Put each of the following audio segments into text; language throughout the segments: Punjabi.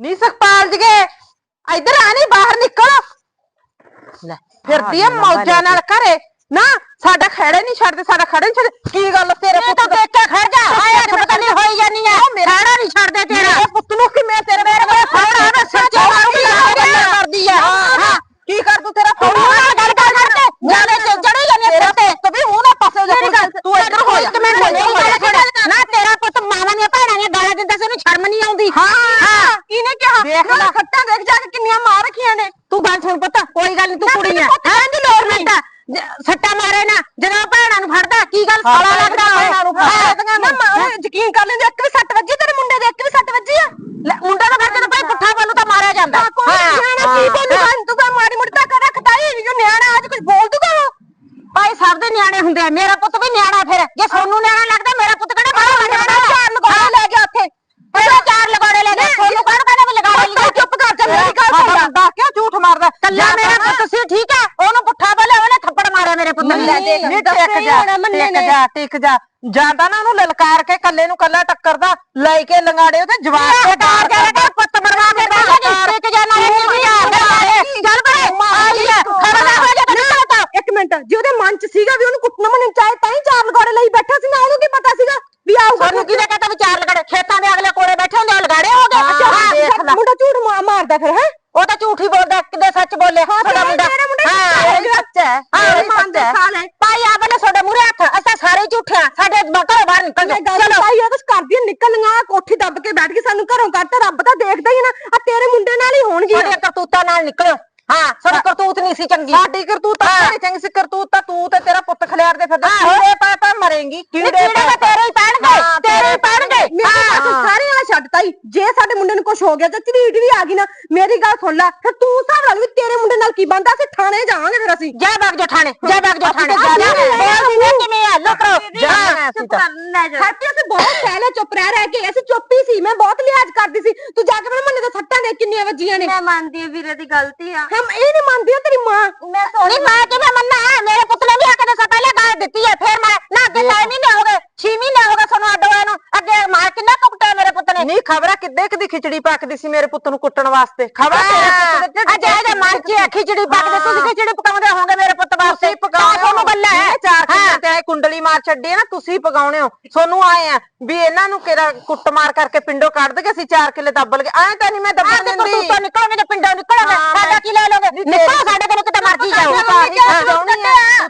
ਨੀ ਸੁਖਪਾਲ ਜੀਗੇ ਇੱਧਰ ਆ ਨੀ ਬਾਹਰ ਨਿਕਲ। ਲੈ ਫਿਰਦੀ ਆ ਮੌਜਾਂ ਨਾਲ ਘਰੇ। ਨਾ ਸਾਡਾ ਖੜੇ ਨਹੀਂ ਛੱਡਦੇ ਸਾਡਾ ਖੜੇ ਨਹੀਂ ਛੱਡਦੇ। ਕੀ ਗੱਲ ਤੇਰੇ ਪੁੱਤ ਦਾ ਦੇਖ ਕੇ ਖੜ ਜਾ ਹਾਏ ਅੱਖ ਪਤਾ ਨਹੀਂ ਹੋਈ ਜਾਨੀ ਆ ਖੜਾ ਨਹੀਂ ਛੱਡਦੇ ਤੇਰਾ ਮੇਰੇ ਪੁੱਤ ਨੂੰ ਕਿ ਮੈਂ ਤੇਰੇ ਮੇਰੇ ਕੋਲ ਖੜਾ ਨਾ ਸੱਚੇ ਮਾਰਦੀ ਆ ਗੱਲਾਂ ਕਰਦੀ ਆ ਹਾਂ ਕੀ ਕਰ ਤੂੰ ਤੇਰਾ ਪੁੱਤ ਉਹ ਨਾਲ ਗੱਲ ਕਰ ਕਰਕੇ ਜਾਨੇ ਤੇ ਚੜੀ ਜਾਂਦੀ ਤੇਰਾ ਤੇ ਪੁੱਤ ਵੀ ਉਹ ਨਾ ਪਾਸੇ ਹੋ ਜਾ ਮੇਰੀ ਗੱਲ ਤੂੰ ਇੱਧਰ ਹੋ ਜਾ ਇੱਕ ਮਿੰਟ ਮੇਰੀ ਗੱਲ ਸੁਣ ਨਾ ਤੇਰਾ ਪੁੱਤ ਮਾਵਾਂ ਦੀਆਂ ਭੈਣਾਂ ਦੀਆਂ ਗਾਲਾਂ ਦਿੰਦਾ ਸੀ ਉਹਨੂੰ ਸ਼ਰਮ ਨਹੀਂ ਆਉਂਦੀ ਹਾਂ ਹਾਂ ਕਿਹਨੇ ਕਿਹਾ ਦੇਖ ਲੈ। ਖੱਟਾ ਦੇਖ ਜਾ ਕੇ ਕਿੰਨੀਆਂ ਮਾਰ ਰੱਖੀਆਂ ਨੇ ਤੂੰ ਗੱਲ ਸੁਣ ਪੁੱਤ ਕੋਈ ਗੱਲ ਨਹੀਂ ਤੂੰ ਨਾ ਕੁੜੀ ਮੇਰੇ ਆ ਪੁੱਤ ਹਾਂ ਦੀ ਲੋੜ ਨਹੀਂ ਤਾਂ ਜ- ਸੱਟਾ ਮਾਰੇ ਨਾ ਜਦੋਂ ਭੈਣਾਂ ਨੂੰ ਫੜਦਾ ਕੀ ਗੱਲ ਸਾਲਾ ਲੱਗਦਾ ਭੈਣਾਂ ਨੂੰ ਨਾ ਮਾਂ ਯਕੀਨ ਕਰ ਲੈਂਦੇ ਇੱਕ ਵੀ ਸੱਟ ਵੱਜੀ ਤੇਰੇ ਮੁੰਡੇ ਦੇ ਇੱਕ ਵੀ ਸੱਟ ਵੱਜੀ ਆ ਲੈ, ਮੁੰਡਾ ਤਾਂ ਫਿਰ ਜਦੋਂ ਭਾਈ ਪੁੱਠਾ ਬੋਲੂ ਤਾਂ ਮਾਰਿਆ ਜਾਂਦਾ ਤਾਂ ਕੋਈ ਨਿਆਣਾ ਕੀ ਬੋਲੂਗਾ ਤੂੰ ਕੋਈ ਮਾੜੀ ਮੋਟੀ ਤਾਂ ਕਰ ਰੱਖਦਾ ਹੀ ਜੋ ਨਿਆਣਾ ਅੱਜ ਕੁਝ ਬੋਲ ਦੂਗਾ ਉਹ ਭਾਈ ਸਭ ਦੇ ਨਿਆਣੇ ਹੁੰਦੇ ਆ ਮੇਰਾ ਪੁੱਤ ਵੀ ਨਿਆਣਾ ਫਿਰ ਜੇ ਸੋਨੂੰ ਨਿਆਣਾ ਲੱਗਦਾ ਮੇਰਾ ਪੁੱਤ ਕਿਹੜਾ ਬਾਹਰ ਨਿਆਣਾ ਚਾਰ ਲਗਾਉਣੇ ਲੈ ਗਿਆ ਉੱਥੇ ਪਹਿਲਾਂ ਚਾਰ ਲਗਾੜੇ ਲੈ ਗਏ ਸੋਨੂੰ ਕੌਣ ਕਹਿੰਦਾ ਵੀ ਲਗਾੜੇ ਲਈ ਚੁੱਪ ਕਰ ਜਾ ਮੇਰੀ ਗੱਲ ਸੁਣ ਲੈ ਦਾ ਕਿਉਂ ਝੂਠ ਮਾਰਦਾ ਕੱਲਾ ਮੇਰਾ ਪੁੱਤ ਸੀ ਠੀਕ ਹੈ ਉਹਨੂੰ ਪੁੱਠਾ ਬੋਲਿਆ ਉਹਨੇ ਥੱਪੜ ਮਾਰਿਆ ਮੇਰੇ ਪੁੱਤ ਨੂੰ ਲੈ ਦੇਖ, ਨਹੀਂ ਦੱਸਿਆ ਟਿਕ ਹੀ ਜਾ ਹੋਣਾ ਮੰਨੇ ਟਿਕ। ਜਾ ਜਾਂਦਾ ਨਾ ਉਹਨੂੰ ਲਲਕਾਰ ਕੇ ਕੱਲੇ ਨੂੰ ਕੱਲਾ ਟੱਕਰਦਾ ਲੈ ਕੇ ਲੰਗਾੜੇ ਉਹਦੇ ਜਵਾਬ ਤੇ ਡਾਰ ਜਾ ਕੇ ਪੁੱਤ ਮਰਵਾ ਕੇ ਬੈਠਾ ਟਿਕ ਜਾ ਨਾ ਨਹੀਂ ਚੱਲ ਬੜੇ ਆਈ ਹੈ ਖੜਾ ਹੋ ਜਾ ਤੇ ਨਿਕਲ ਤਾ ਇੱਕ ਮਿੰਟ ਜੇ ਉਹਦੇ ਮਨ ਚ ਸੀਗਾ ਵੀ ਉਹਨੂੰ ਕੁੱਟਣਾ ਮਨ ਚਾਹੇ ਤਾਂ ਹੀ ਚਾਰ ਲਗਾੜੇ ਲਈ ਬੈਠਾ ਸੀ ਨਾ ਉਹਨੂੰ ਕੀ ਪਤਾ ਸੀਗਾ ਵੀ ਆਊਗਾ ਸਾਨੂੰ ਕਿਹਦਾ ਕਹਤਾ ਵਿਚਾਰ ਲਗੜੇ? ਖੇਤਾਂ ਦੇ ਅਗਲੇ ਕੋਲੇ ਬੈਠੇ ਹੁੰਦੇ ਲਗਾੜੇ ਹੋ ਗਏ। ਹਾਂ, ਮੁੰਡਾ ਝੂਠ ਮਾਰਦਾ ਫਿਰ ਹੈ? ਉਹ ਤਾਂ ਝੂਠ ਹੀ ਬੋਲਦਾ ਕਿਤੇ ਸੱਚ ਬੋਲੇ? ਤੁਹਾਡਾ ਮੁੰਡਾ ਮੇਰਾ ਮੁੰਡਾ ਹਾਂ ਸੱਚਾ ਇਹ ਵੀ ਸੱਚ ਹੈ ਹਾਂ ਮੇਰੇ ਇਹ ਮਾਂ ਸੱਚ ਦੇ ਹੈ ਸਾਲ ਹੈ। ਭਾਈ ਆ ਬਲੇ ਤੁਹਾਡੇ ਮੂਰੇ ਹੱਥ ਅਸਾਂ ਸਾਰੇ ਝੂਠੇ ਆ ਸਾਡੇ ਘਰੋਂ ਬਾਹਰ ਨਿਕਲ ਮੈਂ ਜਾਓ ਗੱਲ ਚਲੋ ਪਾਈ ਆ ਕੁਛ ਕਰਦੀ ਆ, ਨਿਕਲੀਆਂ ਕੋਠੀ ਦੱਬ ਕੇ ਸਾਨੂੰ ਘਰੋਂ ਕੱਢਤਾ, ਰੱਬ ਤਾਂ ਦੇਖਦਾ ਹੀ ਨਾ ਆ ਤੇਰੇ ਮੁੰਡੇ ਨਾਲ ਹੀ ਹੋਣਗੀ ਸਾਡੇ ਕਰਤੂਤਾਂ ਨਾਲ ਨਿਕਲਿਓ। ਹਾਂ ਸਾਡੀ ਕਰਤੂਤ ਨਹੀਂ ਸੀ ਚੰਗੀ। ਸਾਡੀ ਕਰਤੂਤ ਤਾਂ ਸਾਡੀ ਚੰਗੀ ਸੀ। ਕਰਤੂਤ ਤਾਂ ਤੂੰ ਤੇ ਤੇਰਾ ਪੁੱਤ ਖਲਿਆਰਦੇ ਫਿਰਦੇ। ਆਹੋ। ਕੀੜੇ ਪਾ ਪਾ ਮਰੇਂਗੀ? ਕੀੜੇ ਤਾਂ ਤੇਰੇ ਹੀ ਪੈਣਗੇ। ਤੇਰੇ ਹੀ ਪੈਣਗੇ। ਮੇਰੇ ਪਾਸ ਸਾਰੇ ਵਾਲਾ ਛੱਡਤਾ ਹੀ ਜੇ ਸਾਡੇ ਮੁੰਡੇ ਨੂੰ ਕੁਝ ਹੋ ਗਿਆ ਤਾਂ ਝਰੀਟ ਵੀ ਆ ਗਈ ਨਾ ਮੇਰੀ ਗੱਲ ਸੁਣ ਲੈ। ਫਿਰ ਤੂੰ ਹਿਸਾਬ ਲਾ ਵੀ ਤੇਰੇ ਮੁੰਡੇ ਨਾਲ ਕੀ ਬੰਦਾ ਅਸੀਂ ਥਾਣੇ ਜਾਵਾਂਗੇ ਫਿਰ ਅਸੀਂ। ਜੈ ਬਾਗ ਜੈ ਬਾਗ ਜਠਾਣੇ ਅਸੀਂ ਤਾਂ ਜਾਣਾ ਹੈ। ਬੋਲਦੀ ਨਾ ਕਿਵੇਂ ਆ? ਲੋਕਰੋ ਜਾਣਾ ਹੈ। ਅਸੀਂ ਤਾਂ। ਹੈਪੀ ਅਸੀਂ ਬਹੁਤ ਸਹਿਲੇ ਚੁੱਪ ਰਹਿ ਰਹਿ ਕੇ। ਅਸੀਂ ਚੁੱਪ ਹੀ ਸੀ। ਮੈਂ ਬਹੁਤ ਲਿਹਾਜ਼ ਕਰਦੀ ਸੀ। ਤੂੰ ਜਾ ਕੇ ਮੇਰੇ ਮੁੰਡੇ ਦੇ ਸੱਟਾਂ ਦੇ ਕਿੰਨੀਆਂ ਵੱਜੀਆਂ ਨੇ। ਮੈਂ ਮੰਨਦੀ ਹਾਂ ਵੀਰੇ ਦੀ ਗਲਤੀ ਆ। ਹਮ ਇਹ ਨਹੀਂ ਮੰਨਦੀ ਤੇਰੀ ਮਾਂ। ਮੈਂ ਨਹੀਂ ਮੈਂ ਕਿਵੇਂ ਮੰਨਾ? ਮੇਰੇ ਪੁੱਤ ਨੇ ਵੀ ਆ ਕੇ ਦੱਸਿਆ ਪਹਿਲੇ ਗਾਲ ਦਿੱਤੀ ਹੈ ਫਿਰ ਮੈਂ ਨਾ ਅੱਗੇ 9 ਮਹੀਨੇ ਹੋ ਗਏ 6 ਮਹੀਨੇ ਹੋ ਗਏ ਸਾਨੂੰ ਅੱਡ ਹੋਏ ਨੂੰ ਅੱਗੇ ਮਾਰ ਕਿੰਨਾ ਕੁੱਟਿਆ ਮੇਰੇ ਪੁੱਤ ਨੇ? ਨਹੀਂ ਖਬਰ ਕਿੱਦੇ ਕਦੀ ਖਿਚੜੀ ਪੱਕਦੀ ਸੀ ਮੇਰੇ ਪੁੱਤ ਨੂੰ ਕੁੱਟਣ ਵਾਸਤੇ? ਖਬਰ ਤੇਰੇ ਪੁੱਤ ਦੇ ਅੱਜ ਇਹਦੇ ਮਨ 'ਚ ਹੈ ਖਿਚੜੀ ਪੱਕਦੇ ਤੁਸੀਂ ਖਿਚੜੀ ਪਕਾਉਂਦੇ ਹੋਵੋਗੇ ਮੇਰੇ ਪੁੱਤ ਵਾਸਤੇ। ਤਾਂ ਤੁਹਾਨੂੰ ਗੱਲਾਂ ਹੈ। ਚਾਰ ਆਏ ਕੁੰਡਲੀ ਮਾਰ ਛੱਡੀ ਹੈ ਨਾ ਤੁਸੀਂ ਪਕਾਉਣੇ ਹੋ। ਸੋਨੂੰ ਆਏ ਆ ਵੀ ਇਹਨਾਂ ਨੂੰ ਕਿਹੜਾ ਕੁੱਟ ਮਾਰ ਕਰਕੇ ਪਿੰਡੋਂ ਕੱਢ ਦਗੇ ਅਸੀਂ ਚਾਰ ਕਿੱਲੇ ਦੱਬ ਲਗੇ। ਐਂ ਤਾਂ ਨਹੀਂ ਮੈਂ ਦੱਬਣ ਦਿੰਦੀ। ਤੂੰ ਨਿਕਲੋਗੇ ਤੇ ਪਿੰਡੋਂ ਨਿਕਲੋਗੇ ਹਾਂ, ਸਾਡਾ ਕੀ ਲੈ ਲੋਗੇ ਨਿਕਲੋ ਸਾਡੇ ਕੋਲ ਕਿਤੇ ਮਰਜ਼ੀ ਜਾਓ।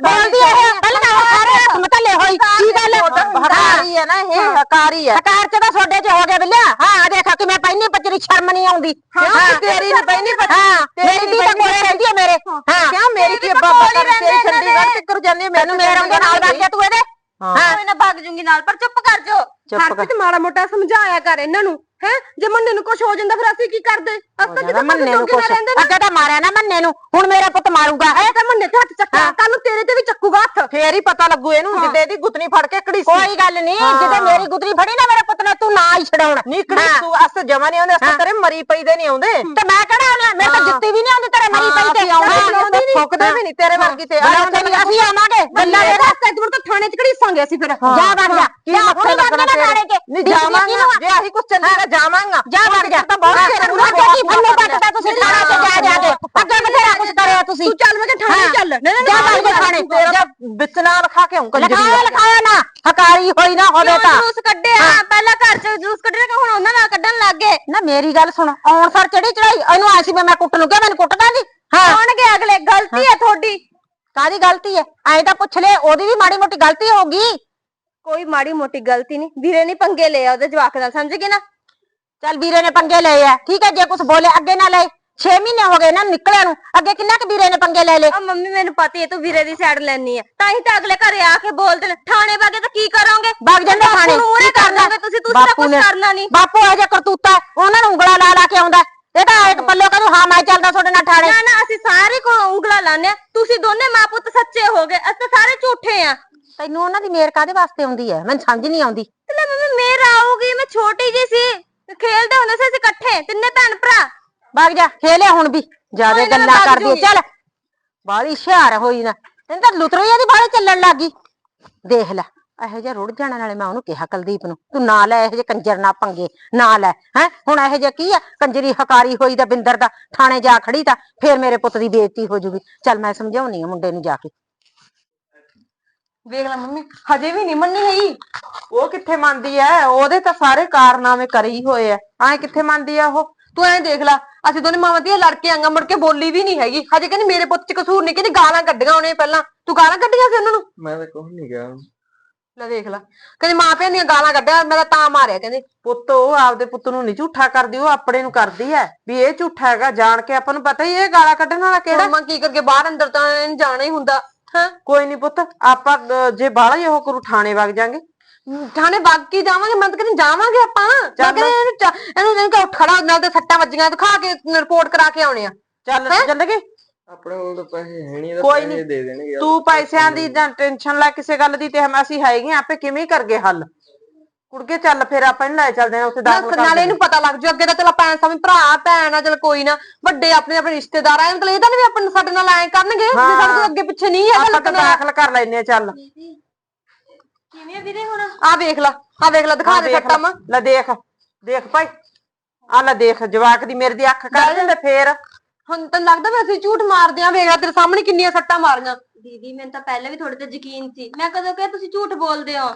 ਬੋਲਦੀ ਇਹ। ਪਹਿਲਾਂ ਤਾਂ ਸਾਰੇ ਹੱਥ ਮਤਲੇ ਹੋਈ। ਕੀ ਗੱਲ ਹਕਾਰੀ ਹੈ ਨਾ ਇਹ ਹਕਾਰੀ ਹੈ ਹਕਾਰ ਚ ਤਾਂ ਤੁਹਾਡੇ ਚ ਹੋ ਗਿਆ ਬਿੱਲਿਆ। ਹਾਂ ਦੇਖ ਕਿ ਮੈਂ ਪਹਿਨੀ ਪਚਰੀ ਸ਼ਰਮ ਨਹੀਂ ਆਉਂਦੀ ਹਾਂ, ਤੇਰੀ ਨੀ ਪਹਿਨੀ ਪੱਚੀ, ਹਾਂ ਤੇਰੀ ਮੇਰੀ ਨੀ ਦੀ ਤਾਂ ਪਹਿਨੀ ਕੋਲੇ ਰਹਿੰਦੀ ਹੈ ਮੇਰੇ ਹਾਂ ਕਿਆ ਮੇਰੀ ਕੀ ਤਾਂ ਬਾਬਾ ਕੋਲ ਹੀ ਕਰ ਤੇਰੀ ਰਹਿੰਦੇ ਇਹਨਾਂ ਚੰਡੀਗੜ੍ਹ ਦੇ। ਤੱਕ ਜਾਂਦੀ ਹੈ ਮੈਨੂੰ ਮੇਰੇ ਉਹਦੇ ਨਾਲ ਲੱਗ ਗਿਆ ਤੂੰ ਇਹਦੇ ਹਾਂ ਕੋਈ ਨਾ ਭੱਗ ਜੂੰਗੀ ਨਾਲ ਪਰ ਚੁੱਪ ਕਰ ਜੋ ਚੁੱਪ ਕਰ। ਹਰਪ੍ਰੀਤ ਮਾੜਾ ਮੋਟਾ ਸਮਝਾਇਆ ਕਰ ਇਹਨਾਂ ਨੂੰ। ਹੈ? ਜੇ ਮੰਨੇ ਨੂੰ ਕੁਝ ਹੋ ਜਾਂਦਾ ਫਿਰ ਅਸੀਂ ਕੀ ਕਰਦੇ? ਅਸੀਂ ਤਾਂ ਜਿੱਦਾਂ ਮੰਨੇ ਨੂੰ ਨਾ ਅੱਗੇ ਤਾਂ ਮਾਰਿਆ ਨਾ ਮੰਨੇ ਨੂੰ। ਹੁਣ ਮੇਰਾ ਪੁੱਤ ਮਾਰੂਗਾ। ਇਹ ਤਾਂ ਮੰਨੇ ਤੇ ਹੱਥ ਚੱਕਾ ਕੱਲ ਨੂੰ ਤੇਰੇ ਤੇ ਵੀ ਚੱਕੂਗਾ ਹੱਥ। ਫੇਰ ਹੀ ਪਤਾ ਲੱਗੂ ਇਹਨੂੰ ਜਿੱਦੇ ਇਹਦੀ ਗੁੱਤਨੀ ਫੜ ਕੇ ਕੜੀ ਕੋਈ ਗੱਲ ਨਹੀਂ ਜਦੋਂ ਮੇਰੀ ਗੁਦਰੀ ਫੜੀ ਨਾ ਮੇਰੇ ਪੁੱਤ ਨੇ ਤੂੰ ਨਾ ਹੀ ਛਡਾਉਣਾ। ਨੀ ਕੜੀ ਤੂੰ ਅਸ ਜਮਾ ਨਹੀਂ ਆਉਂਦੇ ਅਸ ਤੇਰੇ ਮਰੀ ਪਈ ਦੇ ਨਹੀਂ ਆਉਂਦੇ। ਤੇ ਮੈਂ ਕਿਹੜਾ ਆਉਣਾ? ਮੈਂ ਤਾਂ ਜਿੱਤੀ ਵੀ ਨਹੀਂ ਆਉਂਦੀ ਤੇਰੇ ਮਰੀ ਪਈ ਤੇ। ਆਉਂਦੇ ਫੁੱਕਦੇ ਵੀ ਨਹੀਂ ਤੇਰੇ ਵਰਗੀ ਤੇ ਆਉਂਦੇ ਨਹੀਂ ਅਸੀਂ ਆਵਾਂਗੇ। ਗੱਲਾਂ ਦੇ ਬਸ ਇੱਕ ਵਾਰ ਤਾਂ ਥਾਣੇ ਚ ਘੜੀਸਾਂਗੇ ਅਸੀਂ ਫਿਰ। ਜਾ ਵਗ ਜਾ। ਕੀ ਮੱਥੇ ਲੱਗਣਾ ਤੇਰੇ? ਨਹੀਂ ਜਾਵਾਂਗਾ। ਜੇ ਆਹੀ ਕੁਛ ਚੱਲੇਗਾ ਜਾਵਾਂਗਾ। ਜਾ ਵਗ ਜਾ ਤਾਂ ਬਹੁਤ ਚਿਰ ਪੂਰਾ ਕੀ ਫੰਨੂ ਪੱਟਦਾ ਤੁਸੀਂ ਥਾਣਾ ਚ ਜਾ ਜਾ ਕੇ। ਅੱਗੇ ਬਥੇਰਾ ਕੁਝ ਕਰਿਆ ਤੁਸੀਂ। ਤੂੰ ਚੱਲ ਮੈਂ ਕਿ ਥਾਣੇ ਚੱਲ। ਨਹੀਂ ਜਾ ਵਗ ਜਾ ਥਾਣੇ। ਤੇਰਾ ਵਿੱਚ ਨਾ ਲਿਖਾ ਕੇ ਆਉਂ ਕੰਜਰੀ ਲਿਖਾਇਆ ਲਿਖਾਇਆ ਨਾ। ਹਕਾਰੀ ਹੋਈ ਨਾ ਹੋਵੇ ਤਾਂ। ਜੂਸ ਕੱਢਿਆ? ਪਹਿਲਾਂ ਘਰ ਚ ਜੂਸ ਕੱਢਿਆ ਕਿ ਹੁਣ ਉਹਨਾਂ ਨਾਲ ਕੱਢਣ ਲੱਗ ਗਏ? ਨਾ ਮੇਰੀ ਗੱਲ ਸੁਣ। ਆਉਣ ਸਰ ਚੜੀ ਚੜਾਈ ਇਹਨੂੰ ਆਇਆ ਸੀ ਵੀ ਮੈਂ ਕੁੱਟ ਲੂੰ ਕਿਹਾ ਮੈਨੂੰ ਕੁੱਟਦਾ ਜੀ ਹਾਂ। ਆਉਣਗੇ ਅਗਲੇ। ਗਲਤੀ ਹੈ ਤੁਹਾਡੀ। ਕਾਦੀ ਗਲਤੀ ਹੈ? ਐਂ ਤਾਂ ਪੁੱਛ ਲੈ ਉਹਦੀ ਵੀ ਮਾੜੀ ਮੋਟੀ ਗਲਤੀ ਹੋਗੀ ਕੋਈ ਮਾੜੀ ਮੋਟੀ ਗਲਤੀ ਨਹੀਂ। ਵੀਰੇ ਨੇ ਪੰਗੇ ਲਿਆ ਉਹਦੇ ਜਵਾਕ ਨਾਲ ਸਮਝ ਗਏ ਨਾ? ਚੱਲ ਵੀਰੇ ਨੇ ਪੰਗੇ ਲਏ ਆ ਠੀਕ ਹੈ ਜੇ ਕੁਝ ਬੋਲੇ ਅੱਗੇ ਨਾ ਲਏ। 6 ਮਹੀਨੇ ਹੋ ਗਏ ਇਹਨਾਂ ਨੂੰ ਨਿਕਲਿਆ ਨੂੰ ਅੱਗੇ ਕਿੰਨਾ ਕੁ ਵੀਰੇ ਨੇ ਪੰਗੇ ਲੈ ਲਏ? ਆ ਮੰਮੀ ਮੈਨੂੰ ਪਤਾ ਹੀ ਹੈ ਤੂੰ ਵੀਰੇ ਦੀ ਸਾਈਡ ਲੈਣੀ ਹੈ ਤਾਂ ਹੀ ਤਾਂ ਅਗਲੇ ਘਰੇ ਆ ਕੇ ਬੋਲਦੇ ਨੇ ਥਾਣੇ ਬਾਗੇ ਤਾਂ ਕੀ ਕਰੋਗੇ? ਵਗ ਜਾਂਦੇ ਥਾਣੇ, ਉਹਨੇ ਕੀ ਕਰਨਾ? ਤੁਸੀਂ ਤੁਸੀਂ ਤਾਂ ਕੁਝ ਕਰਨਾ ਨਹੀਂ। ਬਾਪੂ ਇਹ ਜੇ ਕਰਤੂਤਾ ਉਹਨਾਂ ਨੂੰ ਉਂਗਲਾ ਲਾ ਲਾ ਕੇ ਆਉਂਦਾ। ਇਹ ਤਾਂ ਇੱਕ ਪੱਲੇ ਕਹਿੰਦਾ ਹਾਂ ਮੈਂ ਚੱਲਦਾ ਤੁਹਾਡੇ ਨਾਲ ਠਾਣੇ ਨਾ ਨਾ ਅਸੀਂ ਸਾਰੇ ਕੋ ਉਂਗਲਾ ਲਾਣੇ ਆ ਤੁਸੀਂ ਦੋਨੇ ਮਾਂ ਪੁੱਤ ਸੱਚੇ ਹੋ ਗਏ ਅਸੀਂ ਤਾਂ ਸਾਰੇ ਝੂਠੇ ਆ ਤੈਨੂੰ ਉਹਨਾਂ ਦੀ ਮੇਰ ਕਾਦੇ ਵਾਸਤੇ ਆਉਂਦੀ ਹੈ? ਮੈਨੂੰ ਸਮਝ ਨਹੀਂ ਆਉਂਦੀ। ਲੈ ਮੰਮੀ ਮੇਰ ਆਊਗੀ ਮੈਂ ਛੋਟੀ ਜੀ ਸੀ। ਖੇਲਦੇ ਹੁੰਦੇ ਸੀ ਅਸੀਂ ਇਕੱਠੇ ਤਿੰਨੇ ਭੈਣ ਭਰਾ। ਵਗ ਜਾ ਖੇਲੇ ਹੁਣ ਵੀ ਜਿਆਦੇ ਕੋਈ ਨਾ, ਮੈਂ ਗੱਲਾਂ ਕਰਦੀ। ਜੂਗੀ। ਚੱਲ। ਬਾਹਲੀ ਹੁਸ਼ਿਆਰ ਹੋਈ ਨਾ। ਤੈਨੂੰ ਤਾਂ ਲੁਤਰੋਈਆਂ ਦੀ ਬਾਹਲੀ ਚੱਲਣ ਲੱਗੀ ਦੇਖ ਲੈ ਇਹੋ ਜਿਹਾ ਰੁੜ ਜਾਣਾ ਨਾਲੇ ਮੈਂ ਉਹਨੂੰ ਕਿਹਾ ਕੁਲਦੀਪ ਨੂੰ। ਤੂੰ ਨਾ ਲੈ ਇਹੋ ਜਿਹੇ ਕੰਜਰ ਨਾ ਪੰਗੇ ਨਾ ਲੈ ਹੈ? ਹੁਣ ਇਹੋ ਜਿਹਾ ਕੀ ਆ? ਕੰਜਰੀ ਹਕਾਰੀ ਹੋਈ ਦਾ ਬਿੰਦਰ ਦਾ ਥਾਣੇ ਜਾ ਖੜੀ ਤਾਂ ਫੇਰ ਮੇਰੇ ਪੁੱਤ ਦੀ ਬੇਇੱਜ਼ਤੀ ਹੋ ਜੂਗੀ। ਚੱਲ ਮੈਂ ਸਮਝਾਉਣੀ ਆ ਮੁੰਡੇ ਨੂੰ ਜਾ ਕੇ। ਵੇਖ ਲੈ ਮੰਮੀ ਹਜੇ ਵੀ ਨਹੀਂ ਮੰਨੀ ਹੈਗੀ ਉਹ ਕਿੱਥੇ ਮੰਨਦੀ ਐ? ਉਹਦੇ ਤਾਂ ਸਾਰੇ ਕਾਰਨਾਮੇ ਕਰੇ ਹੀ ਹੋਏ ਐ। ਐ ਕਿੱਥੇ ਮੰਨਦੀ ਐ ਉਹ? ਤੂੰ ਐਂ ਦੇਖ ਲੈ ਅਸੀਂ ਦੋਨੇ ਮਾਵਾਂ ਦੀਆਂ ਲੜ ਕੇ ਆਂਗਾ ਮੁੜ ਕੇ ਬੋਲੀ ਵੀ ਨਹੀਂ ਹੈਗੀ। ਹਜੇ ਕਹਿੰਦੀ ਮੇਰੇ ਪੁੱਤ ਚ ਕਸੂਰ ਨਹੀਂ ਕਹਿੰਦੀ ਗਾਲਾਂ ਕੱਢੀਆਂ ਉਹਨੇ ਪਹਿਲਾਂ। ਤੂੰ ਗਾਲਾਂ ਕੱਢੀਆਂ ਸੀ ਉਹਨਾਂ ਨੂੰ? ਮੈਂ ਤਾਂ ਕੁਝ ਨਹੀਂ ਕਿਹਾ। ਲੈ ਦੇਖ ਲੈ। ਕਹਿੰਦੀ ਮਾਂ ਪਿਆਂ ਦੀਆਂ ਗਾਲਾਂ ਕੱਢਿਆ ਮੈਂ ਤਾਂ ਤਾਂ ਮਾਰਿਆ ਕਹਿੰਦੀ। ਪੁੱਤ ਉਹ ਆਪਦੇ ਪੁੱਤ ਨੂੰ ਨਹੀਂ ਝੂਠਾ ਕਰਦੀ ਉਹ ਆਪਣੇ ਨੂੰ ਕਰਦੀ ਐ। ਵੀ ਇਹ ਝੂਠਾ ਹੈਗਾ ਜਾਣ ਕੇ ਆਪਾਂ ਨੂੰ ਪਤਾ ਹੀ ਇਹ ਗਾਲਾਂ ਕੱਢਣ ਵਾਲਾ ਕਿਹੜਾ? ਮੈਂ ਕੀ ਕਰਕੇ ਬਾਹਰ ਅੰਦਰ ਤਾਂ ਇਹਨੂੰ ਜਾਣਾ ਹੀ ਹੁੰਦਾ। ਹਾਂ? ਕੋਈ ਨਹੀਂ ਪੁੱਤ ਆਪਾਂ ਅਹ, ਜੇ ਬਾਹਲਾ ਹੀ ਉਹ ਕਰੂ ਥਾਣੇ ਵਗ ਜਾਾਂਗੇ। ਥਾਣੇ ਵਗ ਕੇ ਜਾਵਾਂਗੇ? ਮੈਂ ਤਾਂ ਕਹਿੰਦੀ ਜਾਵਾਂਗੇ ਆਪਾਂ। ਮੈਂ ਕਹਿੰਦੀ ਇਹਨੂੰ ਚਾ- ਇਹਨੂੰ ਇਹਨੂੰ ਕਹੋ ਖੜਾ ਨਾਲ ਤੇ ਸੱਟਾਂ ਵੱਜੀਆਂ ਦਿਖਾ ਕੇ ਰਿਪੋਰਟ ਕਰਾ ਕੇ ਆਉਣੇ ਆ। ਚੱਲ ਚੱਲਗੇ ਆਪਣੇ ਕੋਲ ਤਾਂ ਪੈਸੇ ਹੈ ਨਹੀਂ ਤਾਂ ਕੋਈ ਪੈਸੇ ਨੀ। ਦੇ ਦੇਣਗੇ। ਤੂੰ ਪੈਸਿਆਂ ਦੀ ਜਾਂ ਟੈਨਸ਼ਨ ਲੈ ਕਿਸੇ ਗੱਲ ਦੀ ਤੇ ਹਮ ਅਸੀਂ ਹੈਗੇ ਆਂ, ਆਪੇ ਕਿਵੇਂ ਕਰਗੇ ਹੱਲ। ਕੁੜਕੇ ਚੱਲ ਫਿਰ ਆਪਾਂ ਇਹਨੂੰ ਲੈ ਚੱਲਦੇ ਆ ਉੱਥੇ ਦਾਖਲ ਕਰ ਨਾਲੇ ਇਹਨੂੰ ਪਤਾ ਲੱਗ ਜੂ ਅੱਗੇ ਤਾਂ ਚਲ ਆਪਾਂ ਸਮਝ ਭਰਾ ਭੈਣ ਆ ਚਲ ਕੋਈ ਨਾ। ਵੱਡੇ ਆਪਣੇ ਆਪਣੇ ਰਿਸ਼ਤੇਦਾਰ ਆ ਮਤਲਬ ਇਹਦਾ ਨੀ ਵੀ ਆਪਾਂ ਨੂੰ ਸਾਡੇ ਨਾਲ ਐ ਕਰਨਗੇ ਜੇ ਸਾਡੇ ਕੋਲ ਅੱਗੇ ਪਿੱਛੇ ਨਹੀਂ ਹੈਗਾ ਆਪਾਂ ਦਾਖਲ ਕਰ ਲੈਨੇ ਆ ਚੱਲ। ਕਿਵੇਂ ਵੀਰੇ ਹੁਣ? ਆ ਵੇਖ ਲੈ ਆ ਵੇਖ ਲੈ ਦਿਖਾ ਦੇ ਸੱਟਾਂ ਮਾ। ਲੈ ਦੇਖ ਦੇਖ ਭਾਈ। ਆ ਲੈ ਦੇਖ ਜਵਾਕ ਦੀ ਮੇਰੇ ਦੀ ਅੱਖ ਕੱਢ ਦਿੰਦੇ ਫੇਰ। ਹੁਣ ਤੈਨੂੰ ਲੱਗਦਾ ਵੀ ਅਸੀਂ ਝੂਠ ਮਾਰਦੇ ਆ ਵੇਖ ਲੈ ਤੇਰੇ ਸਾਹਮਣੇ ਕਿੰਨੀਆਂ ਸੱਟਾਂ ਮਾਰੀਆਂ। ਦੀਦੀ ਮੈਨੂੰ ਤਾਂ ਪਹਿਲਾਂ ਵੀ ਥੋੜੇ ਤੇ ਯਕੀਨ ਸੀ। ਮੈਂ ਕਦੋਂ ਕਿਹਾ ਤੁਸੀਂ ਝੂਠ ਬੋਲਦੇ ਹੋ?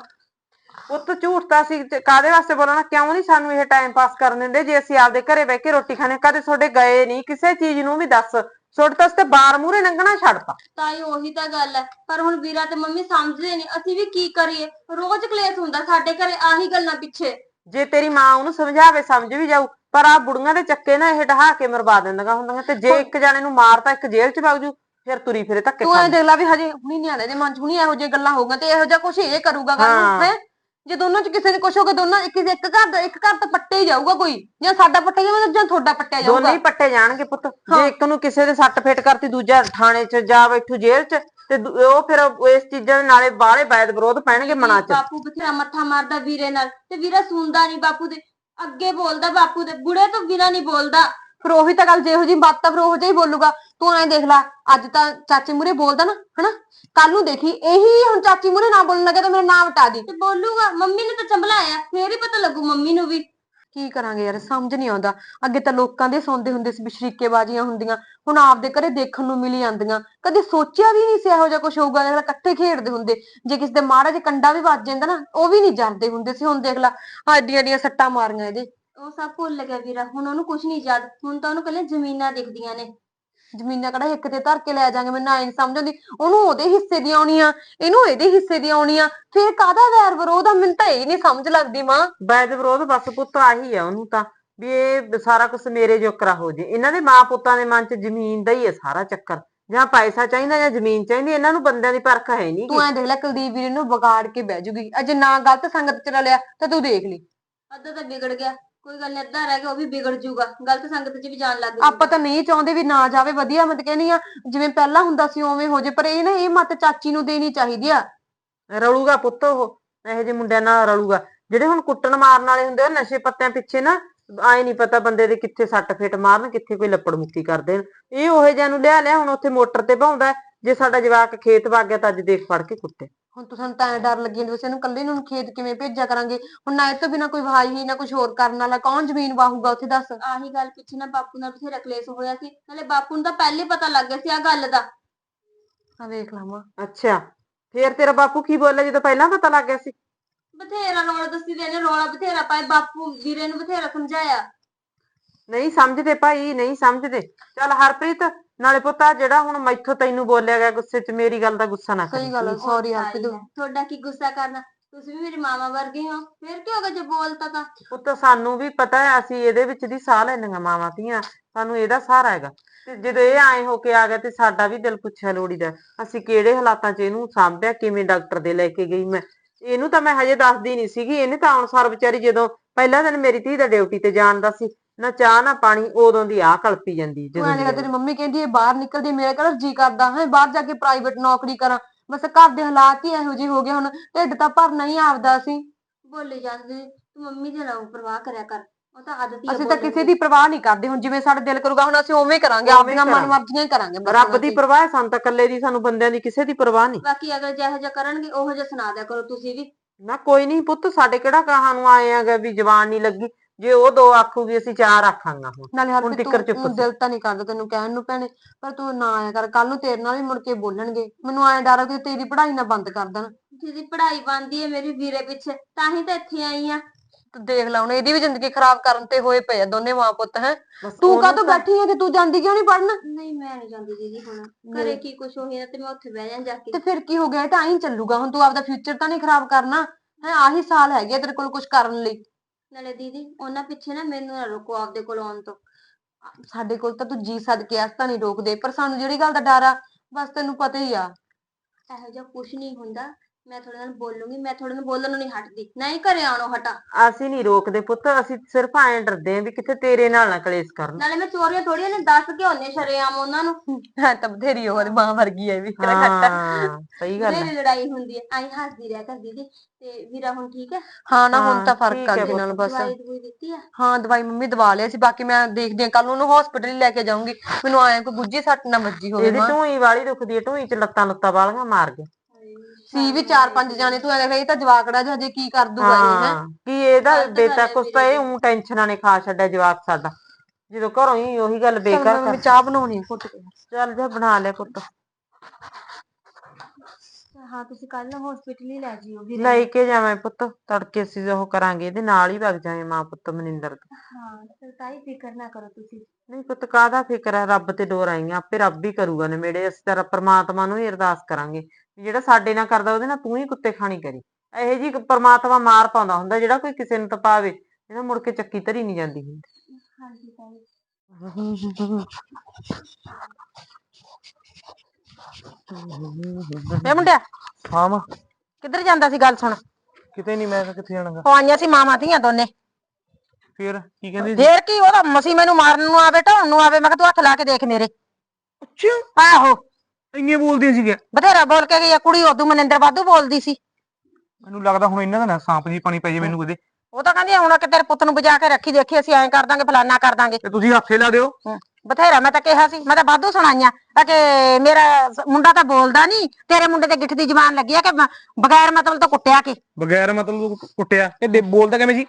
ਪੁੱਤ ਝੂਠ ਤਾਂ ਸੀ ਤੇ ਕਾਦੇ ਵਾਸਤੇ ਬੋਲਣਾ? ਕਿਉਂ ਨਹੀਂ ਸਾਨੂੰ ਇਹ ਟਾਈਮ ਪਾਸ ਕਰਨ ਦਿੰਦੇ? ਜੇ ਅਸੀਂ ਆਪਦੇ ਘਰੇ ਬਹਿ ਕੇ ਰੋਟੀ ਖਾਣੇ ਕਦੇ ਤੁਹਾਡੇ ਗਏ ਨਹੀਂ ਕਿਸੇ ਚੀਜ਼ ਨੂੰ ਵੀ ਦੱਸ। ਛੋੜ ਤਾਂ ਤੇ ਬਾਰ ਮੂਰੇ ਲੰਘਣਾ ਛੱਡਤਾ। ਤਾਂ ਹੀ ਉਹੀ ਤਾਂ ਗੱਲ ਹੈ। ਪਰ ਹੁਣ ਵੀਰਾ ਤੇ ਮੰਮੀ ਸਮਝਦੇ ਨਹੀਂ ਅਸੀਂ ਵੀ ਕੀ ਕਰੀਏ? ਰੋਜ਼ ਕਲੇਸ਼ ਹੁੰਦਾ ਸਾਡੇ ਘਰੇ ਆਹੀ ਗੱਲਾਂ ਪਿੱਛੇ। ਜੇ ਤੇਰੀ ਮਾਂ ਉਹਨੂੰ ਸਮਝਾਵੇ ਸਮਝ ਵੀ ਜਾਊ ਪਰ ਆ ਬੁੜੀਆਂ ਦੇ ਚੱਕੇ ਨਾ ਇਹ ਢਹਾ ਕੇ ਮਰਵਾ ਦਿੰਦੀਆਂ ਹੁੰਦੀਆਂ ਤੇ ਜੇ ਇੱਕ ਜਾਣੇ ਨੂੰ ਮਾਰਤਾ ਇੱਕ ਜੇਲ੍ਹ ਚ ਵਗ ਜੂ ਫਿਰ ਤੁਰੀ ਫਿਰੇ ਧੱਕੇ ਤੂੰ ਐ ਦੇਖ ਲੈ ਵੀ ਹਜੇ ਹੁਣੀ ਨਿਆਣੇ ਦੇ ਮਨ ਚ ਹੁਣੀ ਇਹੋ ਜਿਹੀਆਂ ਗੱਲਾਂ ਹੋਊਗਾ ਤੇ ਇਹੋ ਜਿਹਾ ਕੁਛ ਇਹ ਕਰੂਗਾ ਕੱਲ ਨੂੰ ਹਾਂ। ਜੇ ਦੋਨਾਂ ਚ ਕਿਸੇ ਦੇ ਕੁਛ ਹੋ ਗਿਆ ਦੋਨਾਂ ਇੱਕ ਇੱਕ ਘਰ ਦਾ ਇੱਕ ਘਰ ਤਾਂ ਪੱਟੇ ਹੀ ਜਾਊਗਾ ਕੋਈ। ਜਾਂ ਸਾਡਾ ਪੱਟਿਆ ਜਾਊਗਾ ਜਾਂ ਤੁਹਾਡਾ ਪੱਟਿਆ ਦੋਨੇ ਜਾਊਗਾ ਹੀ ਪੱਟੇ ਜਾਣਗੇ ਪੁੱਤ। ਜੇ ਇੱਕ ਨੂੰ ਕਿਸੇ ਦੇ ਸੱਟ ਫੇਟ ਕਰਤੀ ਦੂਜਾ ਥਾਣੇ ਚ ਜਾ ਬੈਠੂ ਜੇਲ੍ਹ ਚ ਤੇ ਦੂ- ਉਹ ਫਿਰ ਇਸ ਚੀਜ਼ਾਂ ਦੇ ਨਾਲੇ ਬਾਹਲੇ ਵਾਇਦ ਵਿਰੋਧ ਪੈਣਗੇ ਮਨਾਂ ਚ। ਬਾਪੂ ਬਥੇਰਾ ਮੱਥਾ ਮਾਰਦਾ ਵੀਰੇ ਨਾਲ। ਤੇ ਵੀਰਾ ਸੁਣਦਾ ਨਹੀਂ ਬਾਪੂ ਦੇ। ਅੱਗੇ ਬੋਲਦਾ ਬਾਪੂ ਦੇ। ਬੁੜੇ ਤੋਂ ਬਿਨਾ ਨਹੀਂ ਬੋਲਦਾ। ਫਿਰ ਉਹੀ ਤਾਂ ਗੱਲ ਜਿਹੋ ਜੀ ਬਾਤ ਤਾਂ ਫਿਰ ਉਹੋ ਜਿਹਾ ਹੀ ਬੋਲੂਗਾ। ਤੂੰ ਐਂ ਦੇਖ ਲੈ ਅੱਜ ਤਾਂ ਚਾਚੇ ਮੂਰੇ ਬੋਲਦਾ ਨਾ ਹਨਾ? ਕੱਲ ਨੂੰ ਦੇਖੀ ਇਹੀ ਹੁਣ ਚਾਚੀ ਮੂਰੇ ਨਾ ਬੋਲਣ ਲੱਗਾ ਤਾਂ ਮੇਰਾ ਨਾਮ ਹਟਾ ਦੀ। ਤੇ ਬੋਲੂਗਾ ਮੰਮੀ ਨੇ ਤਾਂ ਚੰਬਲਾਇਆ ਫੇਰ ਹੀ ਪਤਾ ਲੱਗੂ ਮੰਮੀ ਨੂੰ ਵੀ। ਕੀ ਕਰਾਂਗੇ ਯਾਰ ਸਮਝ ਨਹੀਂ ਆਉਂਦਾ। ਅੱਗੇ ਤਾਂ ਲੋਕਾਂ ਦੇ ਸੌਂਦੇ ਹੁੰਦੇ ਸੀ ਬਸ਼ਰੀਕੇਬਾਜ਼ੀਆਂ ਹੁੰਦੀਆਂ ਹੁਣ ਆਪਦੇ ਘਰੇ ਦੇਖਣ ਨੂੰ ਮਿਲ ਜਾਂਦੀਆਂ। ਕਦੇ ਸੋਚਿਆ ਵੀ ਨਹੀਂ ਸੀ ਇਹੋ ਜਿਹਾ ਕੁਝ ਹੋਊਗਾ ਜਿਹੜਾ ਇਕੱਠੇ ਖੇਡਦੇ ਹੁੰਦੇ। ਜੇ ਕਿਸੇ ਦੇ ਮਾੜਾ ਜਿਹਾ ਕੰਡਾ ਵੀ ਵੱਜ ਜਾਂਦਾ ਨਾ ਉਹ ਵੀ ਨਹੀਂ ਜਰਦੇ ਹੁੰਦੇ ਸੀ। ਹੁਣ ਦੇਖ ਲੈ ਆਡੀਆਂ ਡੀਆਂ ਸੱਟਾਂ ਮਾਰੀਆਂ ਇਹਦੇ। ਉਹ ਸਭ ਭੁੱਲ ਗਿਆ ਵੀਰਾ ਹੁਣ ਉਹਨੂੰ ਕੁਝ ਨਹੀਂ ਯਾਦ ਹੁਣ ਤਾਂ ਉਹਨੂੰ ਕੱਲੇ ਜ਼ਮੀਨਾਂ ਦਿਖਦੀਆਂ ਨੇ। ਜ਼ਮੀਨਾਂ ਕਿਹੜਾ ਇੱਕ ਤੇ ਧਰ ਕੇ ਲੈ ਜਾਾਂਗੇ ਮੈਨੂੰ ਐਂ ਨੀ ਸਮਝ ਆਉਂਦੀ। ਉਹਨੂੰ ਉਹਦੇ ਹਿੱਸੇ ਦੀ ਆਉਣੀਆਂ ਇਹਨੂੰ ਇਹਦੇ ਹਿੱਸੇ ਦੀ ਆਉਣੀਆਂ ਫਿਰ ਕਾਹਦਾ ਵੈਰ ਵਿਰੋਧ ਆ? ਮੈਨੂੰ ਤਾਂ ਇਹ ਨਹੀਂ ਸਮਝ ਲੱਗਦੀ ਮਾਂ। ਵਾਇਦ ਵਿਰੋਧ ਬਸ ਪੁੱਤ ਆਹੀ ਆ ਉਹਨੂੰ ਤਾਂ ਵੀ ਇਹ ਸਾਰਾ ਕੁਝ ਮੇਰੇ ਜੋਕਰਾ ਹੋ ਜੇ। ਇਹਨਾਂ ਦੇ ਮਾਂ ਪੁੱਤਾਂ ਦੇ ਮਨ ਚ ਜ਼ਮੀਨ ਦਾ ਹੀ ਹੈ ਸਾਰਾ ਚੱਕਰ। ਜਾਂ ਪੈਸਾ ਚਾਹੀਦਾ ਜਾਂ ਜ਼ਮੀਨ ਚਾਹੀਦੀ ਇਹਨਾਂ ਨੂੰ ਬੰਦਿਆਂ ਦੀ ਪਰਖ ਹੈ ਨਹੀਂ ਤੂੰ ਐਂ ਦੇਖ ਲੈ ਕੁਲਦੀਪ ਵੀਰੇ ਨੂੰ ਵਿਗਾੜ ਕੇ ਬਹਿ ਜੂਗੀ। ਅਜੇ ਨਾ ਗਲਤ ਸੰਗਤ ਚ ਰਲਿਆ ਤਾਂ ਤੂੰ ਦੇਖ ਲਈ। ਅੱਧਾ ਤਾਂ ਵਿਗੜ ਗਿਆ। ਕੋਈ ਗੱਲ ਨੀ ਰਹਿ ਗਿਆ ਉਹ ਵੀ ਵਿਗੜ ਜੂਗਾ ਗਲਤ ਸੰਗਤ 'ਚ ਵੀ ਜਾਣ ਲੱਗ ਜੂਗਾ ਆਪਾਂ ਤਾਂ ਨਹੀਂ ਚਾਹੁੰਦੇ ਵੀ ਨਾ ਜਾਵੇ, ਵਧੀਆ ਮੈਂ ਕਹਿੰਦੀ ਆ ਜਿਵੇਂ ਪਹਿਲਾਂ ਹੁੰਦਾ ਸੀ ਉਵੇਂ ਹੋ ਜੇ, ਪਰ ਇਹ ਨਾ, ਇਹ ਮਤ ਚਾਚੀ ਨੂੰ ਦੇਣੀ ਚਾਹੀਦੀ ਆ। ਰਲੂਗਾ ਪੁੱਤ ਉਹ, ਇਹੋ ਜਿਹੇ ਮੁੰਡਿਆਂ ਨਾਲ ਰਲੂਗਾ। ਜਿਹੜੇ ਹੁਣ ਕੁੱਟਣ ਮਾਰਨ ਵਾਲੇ ਹੁੰਦੇ ਆ, ਨਸ਼ੇ ਪੱਤਿਆਂ ਪਿੱਛੇ ਨਾ, ਆਏ ਨਹੀਂ ਪਤਾ ਬੰਦੇ ਦੇ ਕਿੱਥੇ ਸੱਟ ਫੇਟ ਮਾਰਨ, ਕਿੱਥੇ ਕੋਈ ਲੱਪੜ ਮੁੱਕੀ ਕਰ ਦੇਣ। ਇਹ ਉਹੇ ਜਿਹਾ ਨੂੰ ਲਿਆ ਲਿਆ, ਹੁਣ ਉੱਥੇ ਮੋਟਰ ਤੇ ਭਾਉਂਦਾ ਜੇ ਸਾਡਾ ਜਵਾਕ ਖੇਤ ਵਗ ਗਿਆ ਤਾਂ ਅੱਜ ਦੇਖ ਫੜ ਕੇ ਕੁੱਟੇ। ਹੁਣ ਤਾਂ ਸਾਨੂੰ ਤਾਂ ਐਂ ਡਰ ਲੱਗੀ ਜਾਂਦਾ ਸੀ ਇਹਨੂੰ ਕੱਲੇ ਨੂੰ ਖੇਤ ਕਿਵੇਂ ਭੇਜਿਆ ਕਰਾਂਗੇ? ਹੁਣ ਨਾ ਇਹ ਤੋਂ ਬਿਨਾ ਕੋਈ ਵਾਹੀ ਹੀ ਨਾ ਕੁਝ ਹੋਰ ਕਰਨ ਵਾਲਾ ਕੌਣ ਜ਼ਮੀਨ ਵਾਹੂਗਾ ਉੱਥੇ ਦੱਸ? ਆਹੀ ਗੱਲ ਪਿੱਛੇ ਨਾ ਬਾਪੂ ਨਾਲ ਬਥੇਰਾ ਕਲੇਸ਼ ਹੋਇਆ ਸੀ ਨਾਲੇ ਬਾਪੂ ਨੂੰ ਤਾਂ ਪਹਿਲੇ ਪਤਾ ਲੱਗ ਗਿਆ ਸੀ ਆ ਗੱਲ ਦਾ। ਆ ਵੇਖ ਲਾਵਾਂ ਅੱਛਾ ਫੇਰ ਤੇਰਾ ਬਾਪੂ ਕੀ ਬੋਲਿਆ ਜਦੋਂ ਪਹਿਲਾਂ ਪਤਾ ਲੱਗ ਗਿਆ ਸੀ? ਬਥੇਰਾ ਰੌਲਾ ਦੱਸੀ ਦੇ ਨੇ ਰੌਲਾ ਬਥੇਰਾ ਪਾਏ ਬਾਪੂ ਵੀਰੇ ਨੂੰ ਬਥੇਰਾ ਸਮਝਾਇਆ। ਨਹੀਂ ਸਮਝਦੇ ਭਾਈ ਨਹੀਂ ਸਮਝਦੇ। ਚੱਲ ਹਰਪ੍ਰੀਤ ਨਾਲੇ ਪੁੱਤਾ ਜਿਹੜਾ ਹੁਣ ਮੈਥੋਂ ਤੈਨੂੰ ਬੋਲਿਆ ਗਿਆ ਗੁੱਸੇ 'ਚ ਮੇਰੀ ਗੱਲ ਦਾ ਗੁੱਸਾ ਨਾ ਕਰੀ। ਸਹੀ ਗੱਲ ਸੌਰੀ ਹੀ ਹੈ। ਤੁਹਾਡਾ ਕੀ ਗੁੱਸਾ ਕਰਨਾ? ਤੁਸੀਂ ਵੀ ਮੇਰੀ ਮਾਮਾ ਵਰਗੇ ਹੋ। ਫੇਰ ਕੀ ਹੋਗਾ ਜੇ ਬੋਲਤਾ ਤਾਂ? ਪੁੱਤ ਸਾਨੂੰ ਵੀ ਪਤਾ ਹੈ ਅਸੀਂ ਇਹਦੇ ਵਿੱਚ ਦੀ ਸਾਹ ਲੈਣੀਆਂ ਮਾਵਾਂ ਧੀਆਂ। ਸਾਨੂੰ ਇਹਦਾ ਸਹਾਰਾ ਹੈਗਾ। ਤੇ ਜਦੋਂ ਇਹ ਆਏ ਹੋ ਕੇ ਆ ਗਿਆ ਤੇ ਸਾਡਾ ਵੀ ਦਿਲ ਪੁੱਛਿਆ ਲੋੜੀਦਾ ਅਸੀਂ ਕਿਹੜੇ ਹਾਲਾਤਾਂ 'ਚ ਇਹਨੂੰ ਸਾਂਭਿਆ ਕਿਵੇਂ ਡਾਕਟਰ ਦੇ ਲੈ ਕੇ ਗਈ ਮੈਂ। ਇਹਨੂੰ ਤਾਂ ਮੈਂ ਹਜੇ ਦੱਸਦੀ ਨਹੀਂ ਸੀਗੀ ਇਹਨੇ ਤਾਂ ਅਨਸਾਰ ਵਿਚਾਰੀ ਜਦੋਂ ਪਹਿਲਾ ਦਿਨ ਮੇਰੀ ਧੀ ਦਾ ਡਿਊਟੀ ਤੇ ਜਾਣ ਦਾ ਸੀ ਨਾ ਚਾਹ ਨਾ ਪਾਣੀ ਉਦੋਂ ਦੀ ਆ ਕਲਪੀ ਜਾਂਦੀ ਜਦੋਂ ਐਂ ਦੀ ਤੇਰੀ ਮੰਮੀ ਕਹਿੰਦੀ ਇਹ ਬਾਹਰ ਨਿਕਲਦੀ ਮੇਰਾ ਕਿਹੜਾ ਜੀ ਕਰਦਾ ਹੈ ਬਾਹਰ ਜਾ ਕੇ ਪ੍ਰਾਈਵੇਟ ਨੌਕਰੀ ਕਰਾਂ। ਬਸ ਘਰ ਦੇ ਹਾਲਾਤ ਹੀ ਇਹੋ ਜਿਹੇ ਹੋ ਗਏ ਹੁਣ ਢਿੱਡ ਤਾਂ ਭਰਨਾ ਹੀ ਆਪਦਾ ਸੀ। ਬੋਲੇ ਜਾਂਦੇ ਤੂੰ ਮੰਮੀ ਦੇ ਨਾ ਪਰਵਾਹ ਕਰਿਆ ਕਰ ਉਹ ਤਾਂ ਆਦਤ ਹੀ ਆ ਅਸੀਂ ਤਾਂ ਬੋਲਣ ਕਿਸੇ ਦੀ। ਪਰਵਾਹ ਨਹੀਂ ਕਰਦੇ ਹੁਣ ਜਿਵੇਂ ਸਾਡੇ ਦਿਲ ਕਰੂਗਾ ਹੁਣ ਅਸੀਂ ਉਵੇਂ ਹੀ ਕਰਾਂਗੇ ਆਪਣੀਆਂ ਕਰਾਂਗੇ। ਮਨਮਰਜ਼ੀਆਂ ਹੀ ਕਰਾਂਗੇ ਬਸ ਰੱਬ ਦੀ ਦੀ। ਪਰਵਾਹ ਹੈ ਸਾਨੂੰ ਤਾਂ ਇਕੱਲੇ ਦੀ ਸਾਨੂੰ ਬੰਦਿਆਂ ਦੀ ਕਿਸੇ ਦੀ ਪਰਵਾਹ ਨਹੀਂ। ਬਾਕੀ ਅਗਰ ਜਿਹੋ ਜਿਹਾ ਕਰਨਗੇ ਉਹੋ ਜਿਹਾ ਸੁਣਾ ਦਿਆ ਕਰੋ ਤੁਸੀਂ ਵੀ। ਨਾ ਕੋਈ ਨਹੀਂ ਪੁੱਤ ਸਾਡੇ ਕਿਹੜਾ ਕਹਾਂ ਨੂੰ ਆਏ ਆਗਾ ਵੀ ਜਵਾਨ ਨਹੀਂ ਲੱਗੀ। ਜੇ ਉਹ ਦੋ ਆਖੂਗੀ ਅਸੀਂ ਚਾਰ ਆਖਾਂਗਾ ਹੁਣ। ਨਾਲੇ ਹੁਣ ਟਿੱਕਰ ਚੁੱਪ ਤੂੰ ਸੀ। ਦਿਲ ਤਾਂ ਨਹੀਂ ਕਰਦਾ ਤੈਨੂੰ ਕਹਿਣ ਨੂੰ ਭੈਣੇ ਪਰ ਤੂੰ ਨਾ ਆਇਆ ਕਰ। ਕੱਲ ਨੂੰ ਤੇਰੇ ਨਾਲ ਵੀ ਮੁੜ ਕੇ ਬੋਲਣਗੇ। ਮੈਨੂੰ ਐਂ ਡਰ ਆ ਕਿ ਤੇਰੀ ਪੜ੍ਹਾਈ ਨਾ ਬੰਦ ਕਰ ਦੇਣ। ਜਿਹਦੀ ਪੜ੍ਹਾਈ ਬੰਦੀ ਹੈ ਮੇਰੀ ਵੀਰੇ ਪਿੱਛੇ ਤਾਂ ਹੀ ਤਾਂ ਇੱਥੇ ਆਈ ਆ। ਤੂੰ ਦੇਖ ਲਾ ਹੁਣ ਇਹਦੀ ਵੀ ਜ਼ਿੰਦਗੀ ਖਰਾਬ ਕਰਨ ਤੇ ਹੋਏ ਪਏ ਆ ਦੋਨੇ ਮਾਂ ਪੁੱਤ ਹੈ। ਬਸ ਤੂੰ ਉਹਨੂੰ ਕਾਹਤੋਂ ਤਾਂ- ਬੈਠੀ ਹੈ ਕਿ ਤੂੰ ਜਾਂਦੀ ਕਿਉਂ ਨਹੀਂ ਪੜਨ ਨਹੀਂ ਮੈਂ ਨਹੀਂ ਜਾਂਦੀ ਦੀਦੀ ਹੁਣ। ਘਰੇ ਕੀ ਕੁਛ ਹੋਈ ਨਾ ਤੇ ਮੈਂ ਉੱਥੇ ਬਹਿ ਜਾਂ ਜਾ ਕੇ। ਤੇ ਫਿਰ ਕੀ ਹੋ ਗਿਆ? ਇਹ ਤਾਂ ਐਂ ਹੀ ਚੱਲੂਗਾ। ਹੁਣ ਤੂੰ ਆਪਦਾ ਫਿਊਚਰ ਤਾਂ ਨਹੀਂ ਖਰਾਬ ਕਰਨਾ ਹੈ। ਆਹੀ ਸਾਲ ਹੈਗੇ ਆ ਤੇਰੇ ਕੋਲ ਕੁਝ ਕਰਨ ਲਈ। ਨਾਲੇ ਦੀਦੀ, ਉਹਨਾਂ ਪਿੱਛੇ ਨਾ ਮੈਨੂੰ ਨਾ ਰੋਕੋ ਆਪਦੇ ਕੋਲ ਆਉਣ ਤੋਂ। ਸਾਡੇ ਕੋਲ ਤਾਂ ਤੂੰ ਜੀ ਸਦਕੇ ਆਸ ਤਾਂ ਨਹੀਂ ਰੋਕਦੇ, ਪਰ ਸਾਨੂੰ ਜਿਹੜੀ ਗੱਲ ਦਾ ਡਰ ਆ, ਬਸ ਤੈਨੂੰ ਪਤਾ ਹੀ ਆ। ਇਹੋ ਜਿਹਾ ਕੁਛ ਨਹੀਂ ਹੁੰਦਾ। ਮੈਂ ਤੁਹਾਡੇ ਨਾਲ ਬੋਲੂੰਗੀ ਮੈਂ ਤੁਹਾਡੇ ਨਾਲ ਬੋਲਣ ਨੂੰ ਨਹੀਂ ਹਟਦੀ। ਨਹੀਂ ਘਰੇ ਆਣੋ ਹਟਾ। ਅਸੀਂ ਨਹੀਂ ਰੋਕਦੇ ਪੁੱਤ ਅਸੀਂ ਸਿਰਫ ਐਂ ਡਰਦੇ ਆਂ ਵੀ ਕਿਤੇ ਤੇਰੇ ਨਾਲ ਨਾ ਕਲੇਸ਼ ਕਰਨ। ਨਾਲੇ ਮੈਂ ਚੋਰੀਆਂ ਥੋੜੀਆਂ ਨੇ ਦੱਸ ਕੇ ਹੁੰਨੇ ਸ਼ਰੇਆਮ ਉਹਨਾਂ ਨੂੰ। ਹੈ ਤਾਂ ਬਥੇਰੀ ਉਹਦੀ ਮਾਂ ਵਰਗੀ ਹੈ ਵੀ। ਹਾਂ ਸਹੀ ਗੱਲ ਹੈ ਮੇਰੀ ਲੜਾਈ ਹੁੰਦੀ ਹੈ ਆਈ ਹੱਸਦੀ ਰਹਿ ਕਰ ਦੀਦੀ ਤੇ ਵੀਰਾ ਹੁਣ ਠੀਕ ਹੈ ਹਾਂ ਨਾ ਹੁਣ ਹਾਂ, ਤਾਂ ਫ਼ਰਕ ਆ ਹੈ ਅੱਗੇ ਨਾਲ ਬਸ। ਦਵਾਈ ਦਵਾਈ ਦਿੱਤੀ ਆ ਹਾਂ ਦਵਾਈ ਮੰਮੀ ਦਵਾ ਲਿਆ ਸੀ ਬਾਕੀ ਮੈਂ ਦੇਖਦੀ ਆ ਕੱਲ ਨੂੰ ਉਹਨੂੰ ਹਸਪੀਟਲ ਹੀ ਲੈ ਕੇ ਜਾਊਂਗੀ। ਮੈਨੂੰ ਆਇਆ ਕੋਈ ਗੁੱਜੀ ਸੱਟ ਨਾ ਵੱਜੀ ਹੋਵੇ ਇਹਦੀ ਢੂਈ ਵਾਲੀ ਦੁਖਦੀ ਹੈ ਢੂਈ ਚ ਲੱਤਾਂ ਲੁੱਤਾਂ ਵਾਲੀਆਂ ਮਾਰ ਗਿਆ। ਸੀ ਵੀ ਚਾਰ ਪੰਜ ਜਾਣੇ ਤੂੰ ਐਂ ਇਹ ਤਾਂ ਜਵਾਕੜਾ ਜਿਹਾ ਹਜੇ ਕੀ ਕਰ ਦੂਗਾ ਇਹ ਹੈ? ਹਾਂ ਕੀ ਇਹਦਾ ਗਲਤ ਗੱਲ ਬੇਟਾ ਹੈ ਕੁਛ ਤਾਂ ਇਹ ਉਂ ਟੈਨਸ਼ਨਾਂ ਨੇ ਖਾ ਛੱਡਿਆ ਜਵਾਕ ਸਾਡਾ। ਜਦੋਂ ਘਰੋਂ ਹੀ ਉਹੀ ਗੱਲ ਬੇਕਾਰ ਮੈਂ ਕਰ। ਚਾਹ ਬਣਾਉਣੀ ਆ ਘੁੱਟ ਕੇ। ਚੱਲ ਜਾ ਬਣਾ ਲੈ ਪੁੱਤ ਹਾਂ ਤੁਸੀਂ ਕੱਲ ਹਸਪੀਟਲ ਹੀ ਲੈ ਜਿਓ ਵੀਰੇ। ਲੈ ਕੇ ਜਾਵੇਂ ਪੁੱਤ ਤੜਕੇ ਅਸੀਂ ਉਹ ਕਰਾਂਗੇ ਇਹਦੇ ਨਾਲ ਹੀ ਵਗ ਜਾਵੇਂ ਮਾਂ ਪੁੱਤ ਮਨਿੰਦਰ ਦੇ। ਹਾਂ ਫਿਰ ਤਾਈ ਫਿਕਰ ਨਾ ਕਰੋ ਤੁਸੀਂ। ਨਹੀਂ ਪੁੱਤ ਕਾਹਦਾ ਫਿਕਰ ਹੈ ਰੱਬ ਤੇ ਡੋਰ ਆਈਆਂ ਆਪੇ ਰੱਬ ਹੀ ਕਰੂਗਾ ਨੇੜੇ ਅਸੀਂ ਤਾਂ ਪਰਮਾਤਮਾ ਨੂੰ ਹੀ ਅਰਦਾਸ ਕਰਾਂਗੇ। ਜਿਹੜਾ ਸਾਡੇ ਨਾਲ ਕਰਦਾ ਉਹਦੇ ਨਾਲ ਤੂੰ ਹੀ ਕੁੱਤੇ ਖਾਣੀ ਕਰੀ। ਇਹੋ ਜੀ ਪਰਮਾਤਮਾ ਮਾਰ ਪਾਉਂਦਾ ਹੁੰਦਾ ਜਿਹੜਾ ਕੋਈ ਕਿਸੇ ਨੂੰ ਤਪਾਵੇ ਇਹਨਾਂ ਮੁੜ ਕੇ ਚੱਕੀ ਧਰੀ ਨਹੀਂ ਜਾਂਦੀ ਹੁੰਦੀ। ਹਾਂਜੀ ਤਾਈ ਏ ਮੁੰਡਿਆ ਹਾਂ ਮਾਂ। ਕਿੱਧਰ ਜਾਂਦਾ ਸੀ ਗੱਲ ਸੁਣ? ਕਿਤੇ ਨਹੀਂ ਮੈਂ ਕਿਹਾ ਕਿੱਥੇ ਜਾਣਾਗਾ। ਉਹ ਆਈਆਂ ਸੀ ਮਾਵਾਂ ਧੀਆਂ ਦੋਨੇ। ਫੇਰ ਕੀ ਕਹਿੰਦੀ ਸੀ? ਫੇਰ ਕੀ ਉਹਦਾ ਮਸੀ ਮੈਨੂੰ ਮਾਰਨ ਨੂੰ ਆਵੇ ਢਾਉਣ ਨੂੰ ਆਵੇ ਮੈਂ ਕਿਹਾ ਤੂੰ ਹੱਥ ਲਾ ਕੇ ਦੇਖ ਮੇਰੇ। ਅੱਛਾ। ਆਹੋ। ਇੰਨੀਆਂ ਬੋਲਦੀਆਂ ਸੀਗੀਆਂ। ਬਥੇਰਾ ਬੋਲ ਕੇ ਗਈ ਆ ਕੁੜੀ ਉਦੋਂ ਮਨਿੰਦਰ ਵਾਧੂ ਬੋਲਦੀ ਸੀ। ਮੈਨੂੰ ਲੱਗਦਾ ਹੁਣ ਇਹਨਾਂ ਦਾ ਨਾ ਸਾਂਪ ਜੀ ਪਾਣੀ ਪੈ ਜੇ ਮੈਨੂੰ ਕਦੇ ਉਹ ਤਾਂ ਕਹਿੰਦੀ ਹੁਣ ਕਿ ਤੇਰੇ ਪੁੱਤ ਨੂੰ ਬਚਾ ਕੇ ਰੱਖੀ ਦੇਖੀ ਅਸੀਂ ਐਂ ਕਰ ਦਾਂਗੇ ਫਲਾਨਾ ਕਰ ਦਾਂਗੇ। ਤੇ ਤੁਸੀਂ ਹੱਥੇ ਲਾ ਦਿਓ। ਹਮ, ਬਥੇਰਾ ਮੈਂ ਤਾਂ ਕਿਹਾ ਸੀ ਮੈਂ ਤਾਂ ਵਾਧੂ ਸੁਣਾਈਆਂ। ਆ ਕਿ ਮੇਰਾ ਸ- ਮੁੰਡਾ ਤਾਂ ਬੋਲਦਾ ਨਹੀਂ ਤੇਰੇ ਮੁੰਡੇ ਤੇ ਗਿੱਠ ਦੀ ਜ਼ਬਾਨ ਲੱਗੀ ਆ ਕਿ ਬ- ਬਗੈਰ ਮਤਲਬ ਤੋਂ ਕੁੱਟਿਆ ਕਿ? ਬਗੈਰ ਮਤਲਬ ਕੁੱਟਿਆ। ਇਹ ਦੇ- ਬੋਲਦਾ ਕਿਵੇਂ ਸੀ?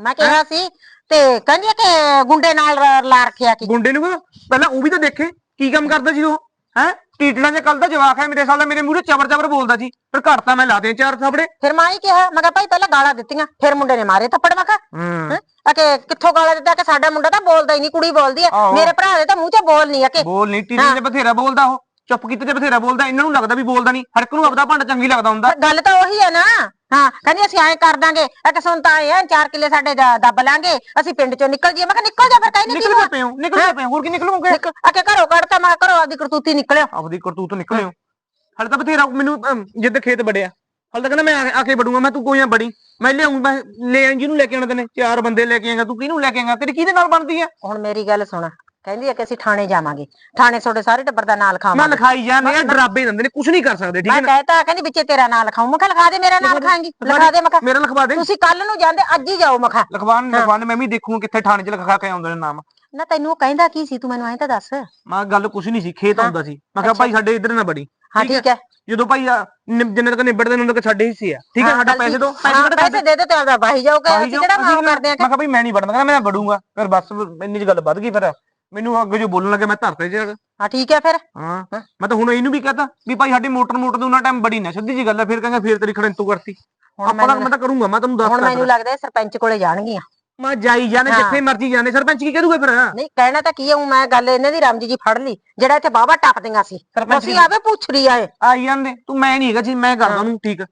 ਮੈਂ ਕਿਹਾ ਸੀ ਤੇ ਕਹਿੰਦੀ ਆ ਕਿ ਗੁੰਡੇ ਨਾਲ ਰ- ਲਾ ਰੱਖਿਆ ਕਿ? ਗੁੰਡੇ ਨੂੰ ਪਹਿਲਾਂ ਉਹ ਵੀ ਤਾਂ ਦੇਖੇ ਕੀ ਕੰਮ ਕਰਦਾ ਸੀ ਉਹ? ਹੈ? ਟੀਟਣਾ ਜੇ ਕੱਲ ਦਾ ਜਵਾਕ ਹੈ ਮੇਰੇ ਸਾਲ ਦਾ ਮੇਰੇ ਮੂਹਰੇ ਚਬਰ ਚਬਰ ਬੋਲਦਾ ਸੀ ਪਰ ਘਰ ਤਾਂ ਮੈਂ ਲਾ ਦੇ ਚਾਰ ਥਾਪੜੇ। ਫਿਰ ਮੈਂ ਹੀ ਕਿਹਾ ਮੈਂ ਕਿਹਾ ਭਾਈ ਪਹਿਲਾਂ ਗਾਲਾਂ ਦਿੱਤੀਆਂ ਫਿਰ ਮੁੰਡੇ ਨੇ ਮਾਰੇ ਥੱਪੜ ਮੈਂ ਕਿਹਾ ਹੂੰ। ਹੈਂ? ਆ ਕਿ ਕਿੱਥੋਂ ਗਾਲਾਂ ਦਿੱਤਾ ਕਿ ਸਾਡਾ ਮੁੰਡਾ ਤਾਂ ਬੋਲਦਾ ਹੀ ਨਹੀਂ ਕੁੜੀ ਬੋਲਦੀ ਆਹੋ। ਮੇਰੇ ਭਰਾ ਦੇ ਤਾਂ ਮੂੰਹ 'ਚ ਬੋਲ ਨਹੀਂ ਆ ਕਿ। ਬੋਲ ਨਹੀਂ ਟੀਟਣੇ ਤੇ ਬਥੇਰਾ ਬੋਲਦਾ ਉਹ। ਚੁੱਪ ਕੀਤੇ ਤੇ ਬਥੇਰਾ ਬੋਲਦਾ ਇਹਨਾਂ ਨੂੰ ਲੱਗਦਾ ਵੀ ਬੋਲਦਾ ਨਹੀਂ। ਹਰ ਇੱਕ ਨੂੰ ਆਪਦਾ ਭਾਂਡਾ ਚੰਗੀ ਲੱਗਦਾ ਹੁੰਦਾ। ਗੱਲ ਤਾਂ ਉਹੀ ਹੈ ਨਾ। ਹਾਂ ਕਹਿੰਦੀ ਅਸੀਂ ਐਂ ਕਰ ਦਾਂਗੇ ਆ ਕਿ ਸੁਣ ਤਾਂ ਆਏ ਆ ਚਾਰ ਕਿੱਲੇ ਸਾਡੇ ਦ- ਦੱਬ ਲਾਂਗੇ ਅਸੀਂ ਪਿੰਡ ਚੋਂ ਨਿਕਲ ਜੀਏ ਮੈਂ ਕਿਹਾ ਨਿਕਲ ਜਾ ਫਿਰ ਕਹਿੰਦੀ ਕੀ ਨਿਕਲ ਹੋਇਆ? ਕੇ ਪਿਓ ਨਿਕਲ ਕੇ ਪਿਓ ਹੋਰ ਕੀ ਨਿਕਲੂਗੇ? ਨਿਕਲ ਆ ਕੇ ਘਰੋਂ ਕੱਢਤਾ ਮੈਂ ਕਿਹਾ ਘਰੋਂ ਆਪਦੀ ਕਰਤੂਤੀ ਨਿਕਲਿਓ। ਆਪਦੀ ਕਰਤੂਤ ਨਿਕਲਿਓ। ਹਲੇ ਤਾਂ ਬਥੇਰਾ ਮੈਨੂੰ ਅਮ, ਜਿੱਦ ਖੇਤ ਬੜਿਆ ਹਲੇ ਤਾਂ ਕਹਿੰਦਾ ਮੈਂ ਆ- ਆ ਕੇ ਬੜੂੰਗਾ ਮੈਂ ਤੂੰ ਕੋਈ ਨਾ ਬੜੀ ਮੈਂ ਲਿਆਉਂ ਮੈਂ ਲੈ ਆਈ ਜਿਹਨੂੰ ਲੈ ਕੇ ਆਉਣਾ ਤੈਨੇ ਚਾਰ ਬੰਦੇ ਲੈ ਕੇ ਆਏਗਾ ਤੂੰ ਕਿਹਨੂੰ ਲੈ ਕੇ ਆਏਗਾ? ਤੇਰੀ ਕਿਹਦੇ ਨਾਲ ਬਣਦੀ ਆ? ਹੁਣ ਮੇਰੀ ਗੱਲ ਸੁਣ। ਕਹਿੰਦੀ ਆ ਕਿ ਅਸੀਂ ਥਾਣੇ ਜਾਵਾਂਗੇ। ਥਾਣੇ ਤੁਹਾਡੇ ਸਾਰੇ ਟੱਬਰ ਦਾ ਨਾਂ ਮੈਂ ਲਿਖਾਵਾਂਗੇ ਲਿਖਾਈ ਜਾਂਦੇ ਆ ਡਰਾਬੇ ਦਿੰਦੇ ਨੇ ਕੁਝ ਨਹੀਂ ਕਰ ਸਕਦੇ ਠੀਕ ਮੈਂ ਹੈ ਨਾ? ਕਹਿਤਾ ਕਹਿੰਦੀ ਵਿੱਚੇ ਤੇਰਾ ਨਾਂ ਲਿਖਾਉਂ। ਮੈਂ ਕਿਹਾ ਲਿਖਾ ਦੇ ਮੇਰਾ ਨਾਂ ਲਿਖਾਏਂਗੀ। ਲਿਖਾ ਦੇ ਮੈਂ ਕਿਹਾ ਮੇਰਾ ਲਿਖਵਾ ਦੇ। ਤੁਸੀਂ ਕੱਲ ਨੂੰ ਜਾਂਦੇ ਅੱਜ ਹੀ ਜਾਓ ਮੈਂ ਕਿਹਾ ਲਿਖਵਾਨ ਲਿਖਵਾਨ ਮੈਂ ਵੀ ਦੇਖੂੰ ਕਿੱਥੇ ਥਾਣੇ 'ਚ ਲਿਖਾ ਕੇ ਆਉਂਦੇ ਨੇ ਨਾਮ। ਨਾ ਤੈਨੂੰ ਉਹ ਕਹਿੰਦਾ ਕੀ ਸੀ ਤੂੰ ਮੈਨੂੰ ਐਂ ਤਾਂ ਦੱਸ। ਮੈਂ ਗੱਲ ਕੁਝ ਨਹੀਂ ਸੀ ਖੇਤ ਆਉਂਦਾ ਸੀ। ਮੈਂ ਕਿਹਾ ਭਾਈ ਸਾਡੇ ਇੱਧਰ ਨਾ ਬੜੀ ਹਾਂ ਠੀਕ ਹੈ। ਜਦੋਂ ਭਾਈ ਆ, ਨਿਬ- ਜਿੰਨੇ ਤੱਕ ਨਿਬੜਦੇ ਨੇ ਉਹਨਾਂ ਤੱਕ ਸਾਡੇ ਹਿੱਸੇ ਆ। ਠੀਕ ਹੈ? ਹਾਂ, ਸਾਡਾ ਗੱਲ ਪੈਸੇ ਠੀਕ। ਦੋ ਹਾਂ, ਪੈਸੇ ਦੇ ਦੇ ਤੇ ਆਪਦਾ ਬਾਹੀ ਅਸੀਂ ਜਾਓ, ਕਿਹੜਾ ਮਾਂ ਅਸੀਂ ਕਰਦੇ ਆ ਮੈਂ ਕਿਹਾ ਭਾਈ ਮੈਂ ਨਹੀਂ ਵੜਨਾ ਕਹਿੰਦਾ ਮੈਂ ਵੜੂੰਗਾ। ਫਿਰ ਬਸ ਇੰਨੀ ਚ ਗੱਲ ਵੱਧ ਗਈ ਫਿਰ। ਮੈਨੂੰ ਅੱਗੇ ਜੋ ਬੋਲਣ ਲੱਗੇ ਮੈਂ ਧਰਤੇ ਚ ਹਾਂ ਠੀਕ ਹੈ ਫਿਰ। ਹਾਂ ਮੈਂ ਤਾਂ ਹੁਣ ਇਹਨੂੰ ਵੀ ਕਹਤਾ ਵੀ ਭਾਈ ਸਾਡੀ ਮੋਟਰ ਮੋਟਰ ਤੋਂ ਉਹਨਾਂ ਟਾਈਮ ਬੜੀ ਨਾ ਸਿੱਧੀ ਜੀ ਗੱਲ ਹੈ ਫਿਰ ਕਹਿੰਗਾ ਫਿਰ ਤੇਰੀ ਖੜੰਤੂ ਕਰਤੀ। ਹੁਣ ਆਪਾਂ ਤਾਂ ਮੈਂ ਤਾਂ ਕਰੂੰਗਾ ਮੈਂ ਤੁਹਾਨੂੰ ਹੁਣ ਮੈਨੂੰ ਲੱਗਦਾ ਸਰਪੰਚ ਕੋਲੇ ਜਾਣਗੀਆਂ। ਮੈਂ ਜਾਈ ਜਾਣੇ। ਜਿੱਥੇ ਮਰਜ਼ੀ ਜਾਣੇ ਸਰਪੰਚ ਕੀ ਕਰੂਗਾ ਫਿਰ? ਨਹੀਂ ਕਹਿਣਾ ਤਾਂ ਕੀ ਹੈ ਮੈਂ ਗੱਲ ਇਹਨਾਂ ਦੀ ਰਾਮਜੀ ਜੀ ਫੜ ਲਈ ਜਿਹੜਾ ਇੱਥੇ ਬਾਬਾ ਟੱਪਦੀਆਂ ਸੀ। ਦੀ- ਆਵੇ ਪੁੱਛ ਰਹੀ ਆਏ। ਆਈ ਜਾਂਦੇ ਤੂੰ ਮੈਂ ਨਹੀਂ ਹੈਗਾ ਜੀ ਮੈਂ ਕਰਦਾ ਉਹਨੂੰ ਠੀਕ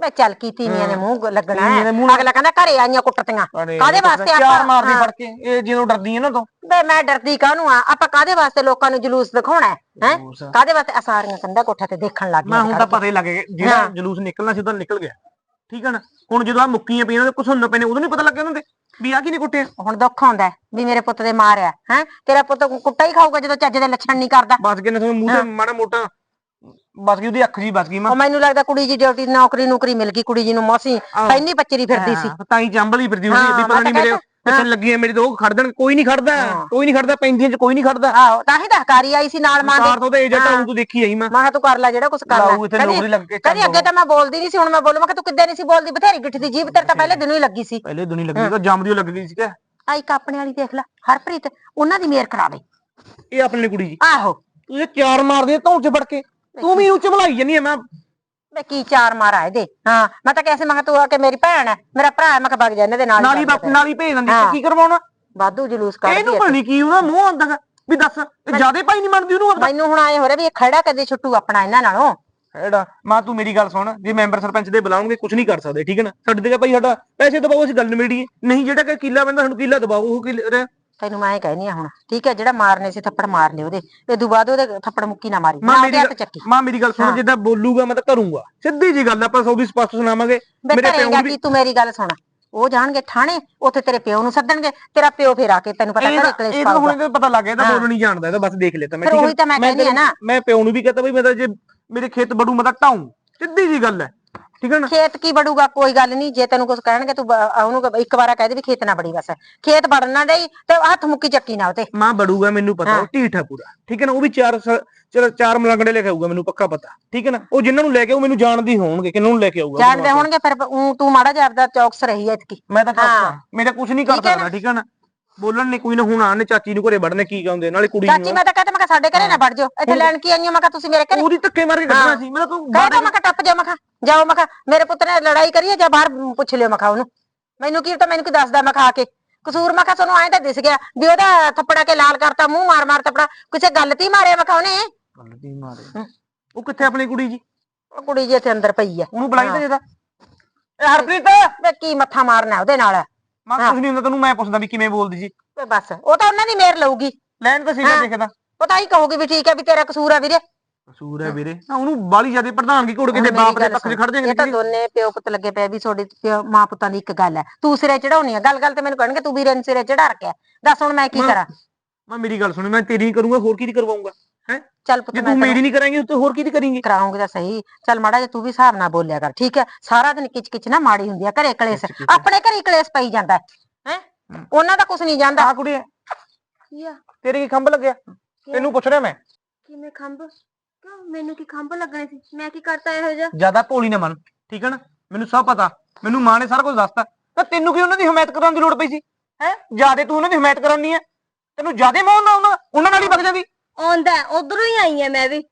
ਮੈਂ ਚੱਲ ਕੀ ਤੀਵੀਆਂ ਨੇ ਮੂੰਹ ਲੱਗਣਾ ਹੈ। ਅਗਲਾ ਕਹਿੰਦਾ ਘਰੇ ਆਈਆਂ ਕੁੱਟਤੀਆਂ। ਕਾਹਦੇ ਵਾਸਤੇ ਆਪਾਂ ਮਾਰਦੀ ਹਾਂ। ਫੜ ਕੇ ਇਹ ਜਦੋਂ ਡਰਦੀ ਹੈ ਨਾ ਤੋਂ। ਬੇ ਮੈਂ ਡਰਦੀ ਕਾਹਨੂੰ ਆ? ਆਪਾਂ ਕਾਹਦੇ ਵਾਸਤੇ ਲੋਕਾਂ ਨੂੰ ਜਲੂਸ ਦਿਖਾਉਣਾ ਹੈ? ਹੈਂ? ਕਾਹਦੇ ਵਾਸਤੇ? ਆ ਸਾਰੀਆਂ ਕੰਧਾ ਕੋਠਾ ਤੇ ਦੇਖਣ ਲੱਗ ਮੈਂ ਹੁਣ ਤਾਂ ਪਤਾ ਹੀ ਲੱਗ ਗਿਆ ਜਿਹੜਾ। ਜਲੂਸ ਨਿਕਲਣਾ ਸੀ ਉਹ ਤਾਂ ਨਿਕਲ ਗਿਆ। ਠੀਕ ਹੈ ਨਾ? ਹੁਣ ਜਦੋਂ ਆ ਮੁੱਕੀਆਂ ਪਈਆਂ ਕੁਛ ਹੁੰਨ ਪਏ ਨੇ ਉਦੋਂ ਨਹੀਂ ਪਤਾ ਲੱਗਿਆ ਉਹਨਾਂ ਦੇ ਵੀ ਆ ਕੀ ਨਹੀਂ ਕੁੱਟਿਆ? ਹੁਣ ਦੁੱਖ ਆਉਂਦਾ ਵੀ ਮੇਰੇ ਪੁੱਤ ਦੇ ਮਾਰਿਆ ਹੈ ਤੇਰਾ ਪੁੱਤ ਕੁੱਟਾ ਹੀ ਖਾਊਗਾ ਜਦੋਂ ਚੱਜ ਦੇ ਲੱਛਣ ਨਹੀਂ ਕਰਦਾ। ਬਚ ਗਏ ਨੇ ਤੁਹਾਨੂੰ ਮੂੰਹ ਤੇ ਮਾੜਾ ਮੋਟਾ ਬਚ ਗਈ ਉਹਦੀ ਅੱਖ ਜੀ ਬਚ ਗਈ ਮਾਂ। ਉਹ ਮੈਨੂੰ ਲੱਗਦਾ ਕੁੜੀ ਜੀ ਡਿਊਟੀ ਨੌਕਰੀ ਨੌਕਰੀ ਮਿਲ ਗਈ ਕੁੜੀ ਜੀ ਨੂੰ ਮੌਸੀ। ਪੈਨੀ ਪੱਚਰੀ ਫਿਰਦੀ ਸੀ। ਹਾਂ, ਤਾਂ ਹੀ ਚੰਬਲੀ ਫਿਰਦੀ ਹਾਂ, ਉਹਦੀ ਵੀ ਪਤਾ ਨਹੀਂ ਮੇਰੇ ਪਿੱਛੇ ਲੱਗੀ ਹੈ ਮੇਰੀ ਦੋ ਖੜ ਦੇਣ ਕੋਈ ਨਹੀਂ ਖੜਦਾ ਕੋਈ ਨਹੀਂ ਖੜਦਾ ਪੈਂਦੀਆਂ ਚ ਕੋਈ ਨਹੀਂ ਖੜਦਾ। ਆਹੋ ਤਾਂ ਹੀ ਤਾਂ ਹਕਾਰੀ ਆਈ ਸੀ ਨਾਲ ਮਾਂ ਦੇ। ਕਾਰ ਤੋਂ ਤੇ ਏਜੰਟ ਹਾਂ। ਆਉਂ ਤੂੰ ਦੇਖੀ ਆਈ ਮੈਂ। ਮੈਂ ਤੂੰ ਕਰ ਲੈ ਜਿਹੜਾ ਕੁਝ ਕਰਨਾ ਕਦੀ ਅੱਗੇ ਤਾਂ ਮੈਂ ਬੋਲਦੀ ਨਹੀਂ ਸੀ ਹੁਣ ਮੈਂ ਬੋਲੂ ਮੈਂ ਕਿ ਤੂੰ ਕਿੱਦਾਂ ਨਹੀਂ ਸੀ ਬੋਲਦੀ ਬਥੇਰੀ ਗਿੱਠ ਦੀ ਜੀਭ ਤੇਰੇ ਤਾਂ ਪਹਿਲੇ ਦਿਨੋਂ ਹੀ ਲੱਗੀ ਸੀ। ਪਹਿਲੇ ਦੁਨੀ ਲੱਗੀ ਤਾਂ ਜੰਮਦੀ ਓ ਲੱਗ ਗਈ ਸੀ ਕਿ? ਆ ਇੱਕ ਆਪਣੇ ਵਾਲੀ ਦੇਖ ਲੈ ਹਰਪ੍ਰੀਤ ਉਹਨਾਂ ਦੀ ਮੇਰ ਕਰਾ ਦੇ। ਇਹ ਆਪਣੀ ਕੁੜੀ ਜੀ। ਆਹੋ। ਤੂੰ ਇਹ ਚਾਰ ਮਾਰਦੀ ਧੌਣ ਚ ਕੇ। ਤੂੰ ਵੀ ਉੱਚ ਭਲਾਈ ਜੰਨੀ ਮੈਂ ਮੈਂ ਕੀ ਚਾਰ ਮਾਰਾ ਇਹਦੇ? ਹਾਂ ਮੈਂ ਤਾਂ ਕੈਸੇ ਮੈਂ ਕਿਹਾ ਤੂੰ ਆ ਕੇ ਮੇਰੀ ਭੈਣ ਹੈ ਮੇਰਾ ਭਰਾ ਹੈ ਮੈਂ ਕਿਹਾ ਵਗ ਜਾ ਇਹਨਾਂ ਦੇ ਨਾਲ ਹੀ ਨਾਲੀ ਬਾਪ ਨਾਲੀ ਭੇਜ ਦਿੰਦੀ। ਕੀ ਕਰਵਾਉਣਾ? ਵਾਧੂ ਜਲੂਸ ਕੱਢਦੀ ਇਹਨੂੰ ਨਹੀਂ ਕੀ ਉਹਦਾ ਮੂੰਹ ਆਉਂਦਾ। ਵੀ ਦੱਸ ਜਿਆਦੇ ਭਾਈ ਨਹੀਂ ਮੰਨਦੀ ਉਹਨੂੰ ਆਪਦਾ। ਮੈਨੂੰ ਹੁਣ ਆਏ ਹੋ ਰਿਹਾ ਵੀ ਇਹ ਖੜਾ ਕਦੇ ਛੁੱਟੂ ਆਪਣਾ ਇਹਨਾਂ ਨਾਲੋਂ? ਹੈੜਾ ਮਾਂ ਤੂੰ ਮੇਰੀ ਗੱਲ ਸੁਣ ਜੇ ਮੈਂਬਰ ਸਰਪੰਚ ਦੇ ਬੁਲਾਉਂਗੇ ਕੁਝ ਨਹੀਂ ਕਰ ਸਕਦੇ ਠੀਕ ਹੈ ਨਾ? ਸਾਡੇ ਤੇ ਭਾਈ ਸਾਡਾ ਪੈਸੇ ਦਬਾਓ ਅਸੀਂ ਗੱਲ ਨਿਬੇੜੀਏ। ਨਹੀਂ ਜਿਹੜਾ ਕਿ ਕਿੱਲਾ ਬੰਦਾ ਸਾਨੂੰ ਕਿੱਲਾ ਦਬਾਓ ਉਹ ਕਿੱਲਾ ਤੈਨੂੰ ਮੈਂ ਇਹ ਕਹਿਨੀ ਆ ਹੁਣ ਠੀਕ ਹੈ ਜਿਹੜਾ ਮਾਰਨੇ ਸੀ ਥੱਪੜ ਮਾਰ ਲਿਓ ਉਹਦੇ ਤੋਂ ਬਾਅਦ ਉਹਦੇ ਥੱਪੜ ਮੁੱਕੀ ਨਾ ਮਾਰੀ ਮਾਂ ਉਹਦੇ ਹੱਥ ਚੱਕੀ। ਮਾਂ ਮੇਰੀ ਗੱਲ ਸੁਣ ਜਿੱਦਾਂ ਬੋਲੂਗਾ ਮੈਂ ਤਾਂ ਕਰੂੰਗਾ ਸਿੱਧੀ ਜੀ ਗੱਲ ਆਪਾਂ ਸੌ ਦੀ ਸਪਸ਼ਟ ਸੁਣਾਵਾਂਗੇ ਮੇਰੇ ਪਿਓ ਵੀ ਤੂੰ ਮੇਰੀ ਗੱਲ ਸੁਣ ਉਹ ਜਾਣਗੇ ਥਾਣੇ ਉੱਥੇ ਤੇਰੇ ਪਿਓ ਨੂੰ ਸੱਦਣਗੇ ਤੇਰਾ ਪਿਓ ਫੇਰ ਆ ਕੇ ਤੈਨੂੰ ਪਤਾ ਤਾਂ ਕਲੇਸ਼ ਇਹ ਤਾਂ ਹੁਣ ਇਹਦਾ ਪਤਾ ਲੱਗ ਗਿਆ ਤਾਂ। ਬੋਲ ਨਹੀਂ ਜਾਣਦਾ ਇਹ ਤਾਂ ਬਸ ਦੇਖ ਲਿਆ ਤਾਂ ਮੈਂ ਠੀਕ ਹੈ ਮੈਂ ਪਿਓ ਨੂੰ ਵੀ ਕਹਤਾ ਬਈ ਮੈਂ ਤਾਂ ਜੇ ਮੇਰੇ ਖੇਤ ਬੜੂ ਮੈਂ ਤਾਂ ਢਾਉਂ ਸਿੱਧੀ ਜੀ ਗੱਲ ਹੈ। ਠੀਕ ਹੈ ਨਾ? ਖੇਤ ਕੀ ਬੜੂਗਾ ਕੋਈ ਗੱਲ ਨਹੀਂ ਜੇ ਤੈਨੂੰ ਕੁਝ ਕਹਿਣਗੇ ਤੂੰ ਬ- ਉਹਨੂੰ ਇੱਕ ਵਾਰਾ ਕਹਿ ਦੇ ਵੀ ਖੇਤ ਨਾ ਬੜੀ ਬਸ। ਖੇਤ ਵੜਨ ਨਾ ਦੇਈ ਤੇ ਹੱਥ ਮੁੱਕੀ ਚੱਕੀ ਨਾ ਉਤੇ ਮਾਂ ਬੜੂਗਾ ਮੈਨੂੰ ਪਤਾ ਉਹ। ਢੀਠ ਹੈ ਪੂਰਾ। ਠੀਕ ਹੈ ਨਾ ਉਹ ਵੀ ਚਾਰ ਸ- ਚਲੋ ਚਾਰ ਮਲੰਗੜੇ ਲੈ ਕੇ ਆਊਗਾ ਮੈਨੂੰ ਪੱਕਾ ਪਤਾ। ਠੀਕ ਹੈ ਨਾ ਉਹ ਜਿਨ੍ਹਾਂ ਨੂੰ ਲੈ ਕੇ ਆਊ ਮੈਨੂੰ ਜਾਣਦੀ ਹੋਣਗੇ ਕਿਹਨਾਂ ਨੂੰ ਲੈ ਕੇ ਆਊਗਾ। ਜਾਣਦੇ ਹੋਣਗੇ ਫਿਰ ਊਂ ਤੂੰ ਮਾੜਾ ਜਿਹਾ ਆਪਦਾ ਚੌਕਸ ਰਹੀ ਐ ਇਤਕੀ। ਮੈਂ ਤਾਂ। ਕਰਦਾ ਮੇਰਾ ਕੁਝ ਨਹੀਂ ਕਰ ਠੀਕ ਹੈ ਸਕਦਾ ਠੀਕ ਹੈ ਨਾ? ਬੋਲਣ ਨੇ ਕੋਈ ਨਾ ਹੁਣ ਆਣੇ ਚਾਚੀ ਨੂੰ ਘਰੇ ਵੜਨੇ ਕੀ ਕਹਿੰਦੇ ਨਾਲੇ ਕੁੜੀ ਚਾਚੀ ਨੂੰ ਮੈਂ ਤਾਂ ਕਹਤਾ ਮੈਂ ਕਿਹਾ ਸਾਡੇ ਘਰੇ ਨਾ ਵੜ ਜਾਓ ਇੱਥੇ ਲੈਣ ਕੀ ਆਈਆਂ ਮੈਂ ਕਿਹਾ ਤੁਸੀਂ ਮੇਰੇ ਘਰੇ ਉਹਦੀ ਧੱਕੇ ਮਾਰ ਕੇ ਕੱਢਣਾ। ਸੀ ਮੈਂ ਤਾਂ ਤੂੰ ਕਹੇ ਤਾਂ ਮੈਂ ਕਿਹਾ ਟੱਪ ਜਾ ਮੈਂ ਕਿਹਾ ਜਾਓ ਮੈਂ ਕਿਹਾ ਮੇਰੇ ਪੁੱਤ ਨੇ ਲੜਾਈ ਕਰੀ ਹੈ ਜਾਂ ਬਾਹਰ ਪੁੱਛ ਲਿਓ ਮੈਂ ਕਿਹਾ ਉਹਨੂੰ ਮੈਨੂੰ ਕੀ ਤਾਂ ਮੈਨੂੰ ਕੀ ਦੱਸਦਾ ਮੈਂ ਖਾ ਕੇ ਕਸੂਰ ਮੈਂ ਕਿਹਾ ਤੁਹਾਨੂੰ ਐਂ ਤਾਂ ਦਿਸ ਗਿਆ ਵੀ ਉਹਦਾ ਥੱਪੜਾ ਕੇ ਲਾਲ ਕਰਤਾ ਮੂੰਹ ਮਾਰ ਮਾਰ ਥੱਪੜਾ ਕਿਸੇ ਗੱਲ ਤੇ ਮਾਰਿਆ ਮੈਂ ਕਿਹਾ ਉਹਨੇ ਗੱਲ ਦੀ ਮਾਰੇ ਉਹ ਕਿੱਥੇ ਆਪਣੀ ਕੁੜੀ ਜੀ ਉਹ ਕੁੜੀ ਜੀ ਇੱਥੇ ਅੰਦਰ ਪਈ ਆ ਉਹਨੂੰ ਬੁਲਾਈ ਤਾਂ ਜਿਹਦਾ ਇਹ ਹਰਪ੍ਰੀਤ ਵੇ ਕੀ ਮੱਥਾ ਮਾਰਨਾ ਉਹਦੇ ਨਾਲ ਮੈਂ ਕੁਝ ਨਹੀਂ ਹੁੰਦਾ ਤੈਨੂੰ ਮੈਂ ਪੁੱਛਦਾ ਵੀ ਕਿਵੇਂ ਬੋਲਦੀ ਜੀ ਬਸ ਉਹ ਤਾਂ ਉਹਨਾਂ ਦੀ ਮੇਰ ਲਊਗੀ। ਲੈਣ ਤਾਂ ਸੀਗਾ। ਦੇਖਦਾ ਉਹ ਤਾਂ ਹੀ ਕਹੂਗੀ ਵੀ ਠੀਕ ਹੈ ਵੀ ਤੇਰਾ ਕਸੂਰ ਆ ਵੀਰੇ। ਕਸੂਰ ਹੈ ਵੀਰੇ। ਨਾ ਉਹਨੂੰ ਬਾਲੀ ਜਿਆਦੇ ਪ੍ਰਧਾਨਗੀ ਘੁੜ ਕੇ ਤੇ ਬਾਪ ਦੇ ਪੱਖ 'ਚ ਖੜ ਇਹ ਤਾਂ ਦੋਨੇ ਪਿਓ ਪੁੱਤ ਲੱਗੇ ਪਏ ਵੀ ਤੁਹਾਡੇ ਮਾਂ ਪੁੱਤਾਂ ਦੀ ਇੱਕ ਗੱਲ ਹੈ। ਤੂੰ ਸਿਰੇ ਚੜਾਉਣੀ ਆ। ਗੱਲ ਗੱਲ ਤੇ ਮੈਨੂੰ ਕਹਿਣਗੇ ਤੂੰ ਵੀਰੇ ਨੂੰ ਸਿਰੇ ਚੜਾ ਰੱਖਿਆ। ਦੱਸ ਹੁਣ ਮੈਂ ਕੀ ਕਰਾਂ। ਮੈਂ ਮੇਰੀ ਗੱਲ ਸੁਣ ਮੈਂ ਤੇਰੀ ਕਰੂੰਗਾ ਹੋਰ ਕੀ ਦੀ ਕਰਵਾਉਂਗਾ ਹੈ? ਚੱਲ ਪੁੱਤ ਜੇ ਮੈਂ ਤੂੰ ਮੇਰੀ ਨਹੀਂ ਕਰਾਂਗੀ ਤੇ ਹੋਰ ਕੀ ਦੀ ਕਰੀਂਗੀ? ਕਰਾਉਂਗੇ ਤਾਂ ਸਹੀ। ਚੱਲ ਮਾੜਾ ਜੇ ਤੂੰ ਵੀ ਹਿਸਾਬ ਨਾਲ ਬੋਲਿਆ ਕਰ ਠੀਕ ਹੈ? ਸਾਰਾ ਦਿਨ ਕਿਚ ਕਿਚ ਨਾ ਮਾੜੀ ਹੁੰਦੀ ਆ ਘਰੇ ਕਲੇਸ਼। ਆਪਣੇ ਘਰੇ ਕਲੇਸ਼ ਪਈ ਜਾਂਦਾ ਹੈ ਹੈਂ? ਉਹਨਾਂ ਦਾ ਕੁਝ ਨਹੀਂ ਜਾਂਦਾ। ਆ ਕੁੜੀ ਕੀ ਆ? ਤੇਰੇ ਕੀ ਖੰਭ ਲੱਗਿਆ? ਤੈਨੂੰ ਪੁੱਛ ਰਿਹਾ ਮੈਂ? ਕਿਵੇਂ ਖੰਭ? ਕਿਉਂ? ਮੈਨੂੰ ਕੀ ਖੰਭ ਲੱਗਣੇ ਸੀ? ਮੈਂ ਕੀ ਕਰਤਾ ਇਹੋ ਜਿਹਾ? ਜ਼ਿਆਦਾ ਭੋਲੀ ਨਾ ਮਨ ਠੀਕ ਹੈ ਨਾ? ਮੈਨੂੰ ਸਭ ਪਤਾ। ਮੈਨੂੰ ਮਾਂ ਨੇ ਸਾਰਾ ਕੁਝ ਦੱਸਤਾ। ਤਾਂ ਤੈਨੂੰ ਕੀ ਉਹਨਾਂ ਦੀ ਹਮਾਇਤ ਕਰਨ ਦੀ ਲੋੜ ਪਈ ਸੀ? ਹੈ? ਜਿਆਦੇ ਤੂੰ ਉਹਨਾਂ ਦੀ ਹਮਾਇਤ ਕਰਨੀ ਹੈ? ਤੈਨੂੰ ਜਿਆਦੇ ਮੋਹ ਨਾ ਉਹਨਾਂ ਉਹਨਾਂ ਨਾਲ ਹੀ ਵਗ ਜਾਂਦੀ। ਆਉਂਦਾ ਉਧਰੋਂ ਹੀ ਆਈ ਆ ਮੈਂ ਵੀ।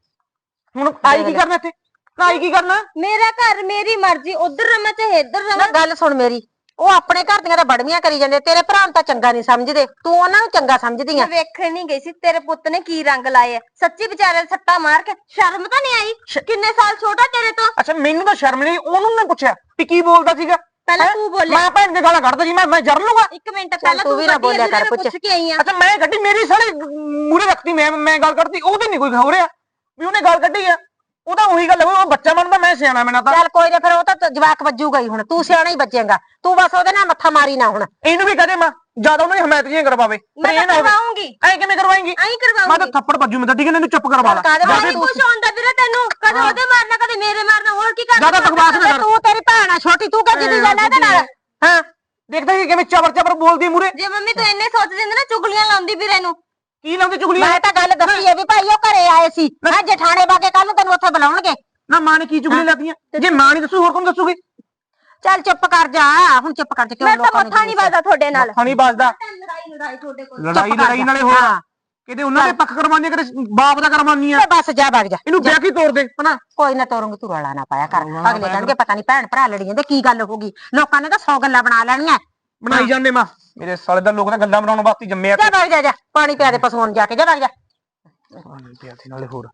ਹੁਣ ਆਈ ਕੀ ਕਰਨਾ ਇੱਥੇ? ਆਈ ਕੀ ਕਰਨਾ? ਮੇਰਾ ਘਰ ਮੇਰੀ ਮਰਜ਼ੀ ਉਧਰ ਰਵਾਂ ਚਾਹੇ ਇੱਧਰ ਨਾ ਰਵਾਂ ਗੱਲ ਸੁਣ ਮੇਰੀ ਉਹ ਆਪਣੇ ਘਰ ਦੀਆਂ ਤਾਂ ਬੜਮੀਆਂ ਕਰੀ ਜਾਂਦੇ ਤੇਰੇ ਭਰਾ ਨੂੰ ਤਾਂ ਚੰਗਾ ਨਹੀਂ ਸਮਝਦੇ ਤੂੰ ਉਹਨਾਂ ਨੂੰ ਚੰਗਾ ਸਮਝਦੀ ਆ ਮੈਂ ਵੇਖਣ ਨਹੀਂ ਗਈ ਸੀ ਤੇਰੇ ਪੁੱਤ ਨੇ ਕੀ ਰੰਗ ਲਾਏ ਆ। ਸੱਚੀ ਵਿਚਾਰੇ ਸੱਟਾ ਮਾਰ ਕੇ ਸ਼ਰਮ ਤਾਂ ਨਹੀਂ ਆਈ? ਕਿੰਨੇ ਸਾਲ ਛੋਟਾ ਤੇਰੇ ਤੋਂ? ਅੱਛਾ ਮੈਨੂੰ ਤਾਂ ਸ਼ਰਮ ਨਹੀਂ ਉਹਨੂੰ ਨਾ ਪੁੱਛਿਆ ਵੀ ਕੀ ਬੋਲਦਾ ਸੀਗਾ? ਪਹਿਲਾਂ? ਤੂੰ ਬੋਲਿਆ। ਮੈਂ ਭੈਣ ਦੇ ਗਾਲਾਂ ਕੱਢਦਾ ਜੀ ਮੈਂ ਮੈਂ ਜਰ ਲੂੰਗਾ। ਇੱਕ ਮਿੰਟ ਪਹਿਲਾਂ ਤੂੰ ਵੀ ਨਾ ਬੋਲਿਆ ਕਰ, ਪੁੱਛ। ਕੇ ਆਈ ਆ। ਅੱਛਾ ਮੈਂ ਕੱਢੀ ਮੇਰੀ ਸਾਲੇ ਮੂਰੇ ਰੱਖਤੀ ਮੈਂ ਮੈਂ ਗੱਲ ਕਰਤੀ ਉਹਦੇ ਨਹੀਂ ਕੋਈ ਹੋ ਰਿਹਾ ਵੀ ਉਹਨੇ ਗੱਲ ਕੱਢੀ ਆ। ਉਹ ਤਾਂ ਉਹੀ ਗੱਲ ਉਹ ਬੱਚਾ ਬਣਦਾ ਮੈਂ ਸਿਆਣਾ ਮੈਨਾਂ ਤਾਂ। ਚੱਲ ਕੋਈ ਨਾ ਫਿਰ ਉਹ ਤਾਂ ਜਵਾਕ ਵੱਜੂਗਾ ਹੀ ਹੁਣ ਤੂੰ ਸਿਆਣਾ ਹੀ ਬੱਜੇਗਾ ਤੂੰ ਬਸ ਉਹਦੇ ਨਾਲ ਮੱਥਾ ਮਾਰੀ ਨਾ ਹੁਣ। ਇਹਨੂੰ ਵੀ ਕਹਦੇ ਮਾਂ ਜ਼ਿਆਦਾ ਉਹਨਾਂ ਦੀ ਹਮਾਇਤ ਜੀ ਕਰਵਾਵੇ ਮੈਂ ਤਾਂ ਕਰਵਾਉਂਗੀ। ਐ ਕਿਵੇਂ ਕਰਵਾਏਂਗੀ? ਐਂ ਮੈਂ ਤਾਂ ਕਰਵਾਉਂਗੀ ਥੱਪੜ ਵੱਜੂ ਮੈਂ ਤਾਂ ਠੀਕ ਹੈ ਇਹਨੂੰ ਚੁੱਪ ਕਰਵਾ ਲਾ। ਕਾਹਦੇ ਵਾਸਤੇ ਨਹੀਂ ਕੁਛ ਹੁੰਦਾ ਵੀਰੇ ਤੈਨੂੰ? ਕਦੇ ਉਹਦੇ ਮਾਰਨਾ ਕਦੇ ਮੇਰੇ ਮਾਰਨਾ ਹੋਰ ਕੀ ਕਰਨਾ? ਜ਼ਿਆਦਾ ਬਕਵਾਸ ਨਾ ਕਰ। ਤੂੰ ਤੇਰੀ ਭੈਣ ਆ ਛੋਟੀ ਤੂੰ ਕਿੱਥੇ ਦੀ ਜਾਣਾ ਇਹਦੇ ਨਾਲ। ਹਾਂ। ਦੇਖਦਾ ਕਿਵੇਂ ਚਬਰ ਚਬਰ ਬੋਲਦੀ ਮੂਰੇ ਜੇ ਮੰਮੀ ਤੂੰ ਇੰਨੇ ਸੋਚ ਦਿੰਦੇ ਨਾ ਚੁਗਲੀਆਂ ਲਾਉਂਦੀ ਵੀਰੇ ਨੂੰ। ਕੀ ਲਾਉਂਦੇ ਚੁਗਲੀ? ਮੈਂ ਤਾਂ ਗੱਲ ਦੱਸੀ ਹੈ ਵੀ ਭਾਈ ਉਹ ਘਰੇ ਆਏ ਸੀ। ਹਾਂ ਜਠਾਣੇ ਬਾਗੇ ਕੱਲ ਨੂੰ ਤੈਨੂੰ ਉੱਥੇ ਬੁਲਾਉਣਗੇ। ਨਾ ਮਾਂ ਨੇ ਕੀ ਚੁਗਲੀ ਲਾਤੀਆਂ ਜੇ ਮਾਂ ਨਹੀਂ ਦੱਸੂ ਹੋਰ ਕੌਣ ਦੱਸੂਗੀ? ਚੱਲ ਚੁੱਪ ਕਰ ਜਾ। ਹੁਣ ਚੁੱਪ ਕਰ ਜਾ ਕਿਉਂ ਮੈਂ ਤਾਂ ਲੋਕਾਂ ਨੂੰ ਮੱਥਾ ਨਹੀਂ ਵੱਜਦਾ ਤੁਹਾਡੇ ਨਾਲ। ਹਣੀ ਬਾਜਦਾ ਲੜਾਈ ਲੜਾਈ ਤੁਹਾਡੇ ਕੋਲ। ਲੜਾਈ ਲੜਾਈ। ਨਾਲੇ ਹੋਰ। ਕਿਤੇ ਉਹਨਾਂ ਦੇ ਪੱਖ ਕਰਵਾਉਣੀ ਕਦੇ ਬਾਪ ਦਾ ਕਰਵਾਉਣੀ ਆ? ਤੇ ਬਸ ਜਾ ਵਗ ਜਾ। ਇਹਨੂੰ ਵਿਆਹ ਕੀ ਤੋੜ ਦੇ ਹਨਾ? ਕੋਈ ਨਾ ਤੋਰੂੰਗੀ ਤੂੰ ਰੌਲਾ ਨਾ ਪਾਇਆ ਕਰ। ਅਗਲੇ ਕਹਿਣਗੇ ਪਤਾ ਨਹੀਂ ਭੈਣ ਭਰਾ ਲੜੀ ਜਾਂਦੇ ਕੀ ਗੱਲ ਹੋ ਗਈ। ਲੋਕਾਂ ਨੇ ਤਾਂ 100 ਗੱਲਾਂ ਬਣਾ ਲੈਣੀਆਂ। ਬਣਾਈ ਜਾਂਦੇ ਮਾਂ। ਮੇਰੇ ਸਾਲੇ ਦਾ ਲੋਕ ਤਾਂ ਗੱਲਾਂ ਬਣਾਉਣ ਵਾਸਤੇ ਹੀ ਜੰਮੇ ਆ ਜਾ ਵਗ ਜਾ ਜਾ। ਪਾਣੀ ਪਿਆ ਦੇ ਪਸ਼ੂਆਂ ਨੂੰ ਜਾ ਕੇ ਜਾ ਵਗ ਜਾ। ਨਾਲੇ ਹੋਰ।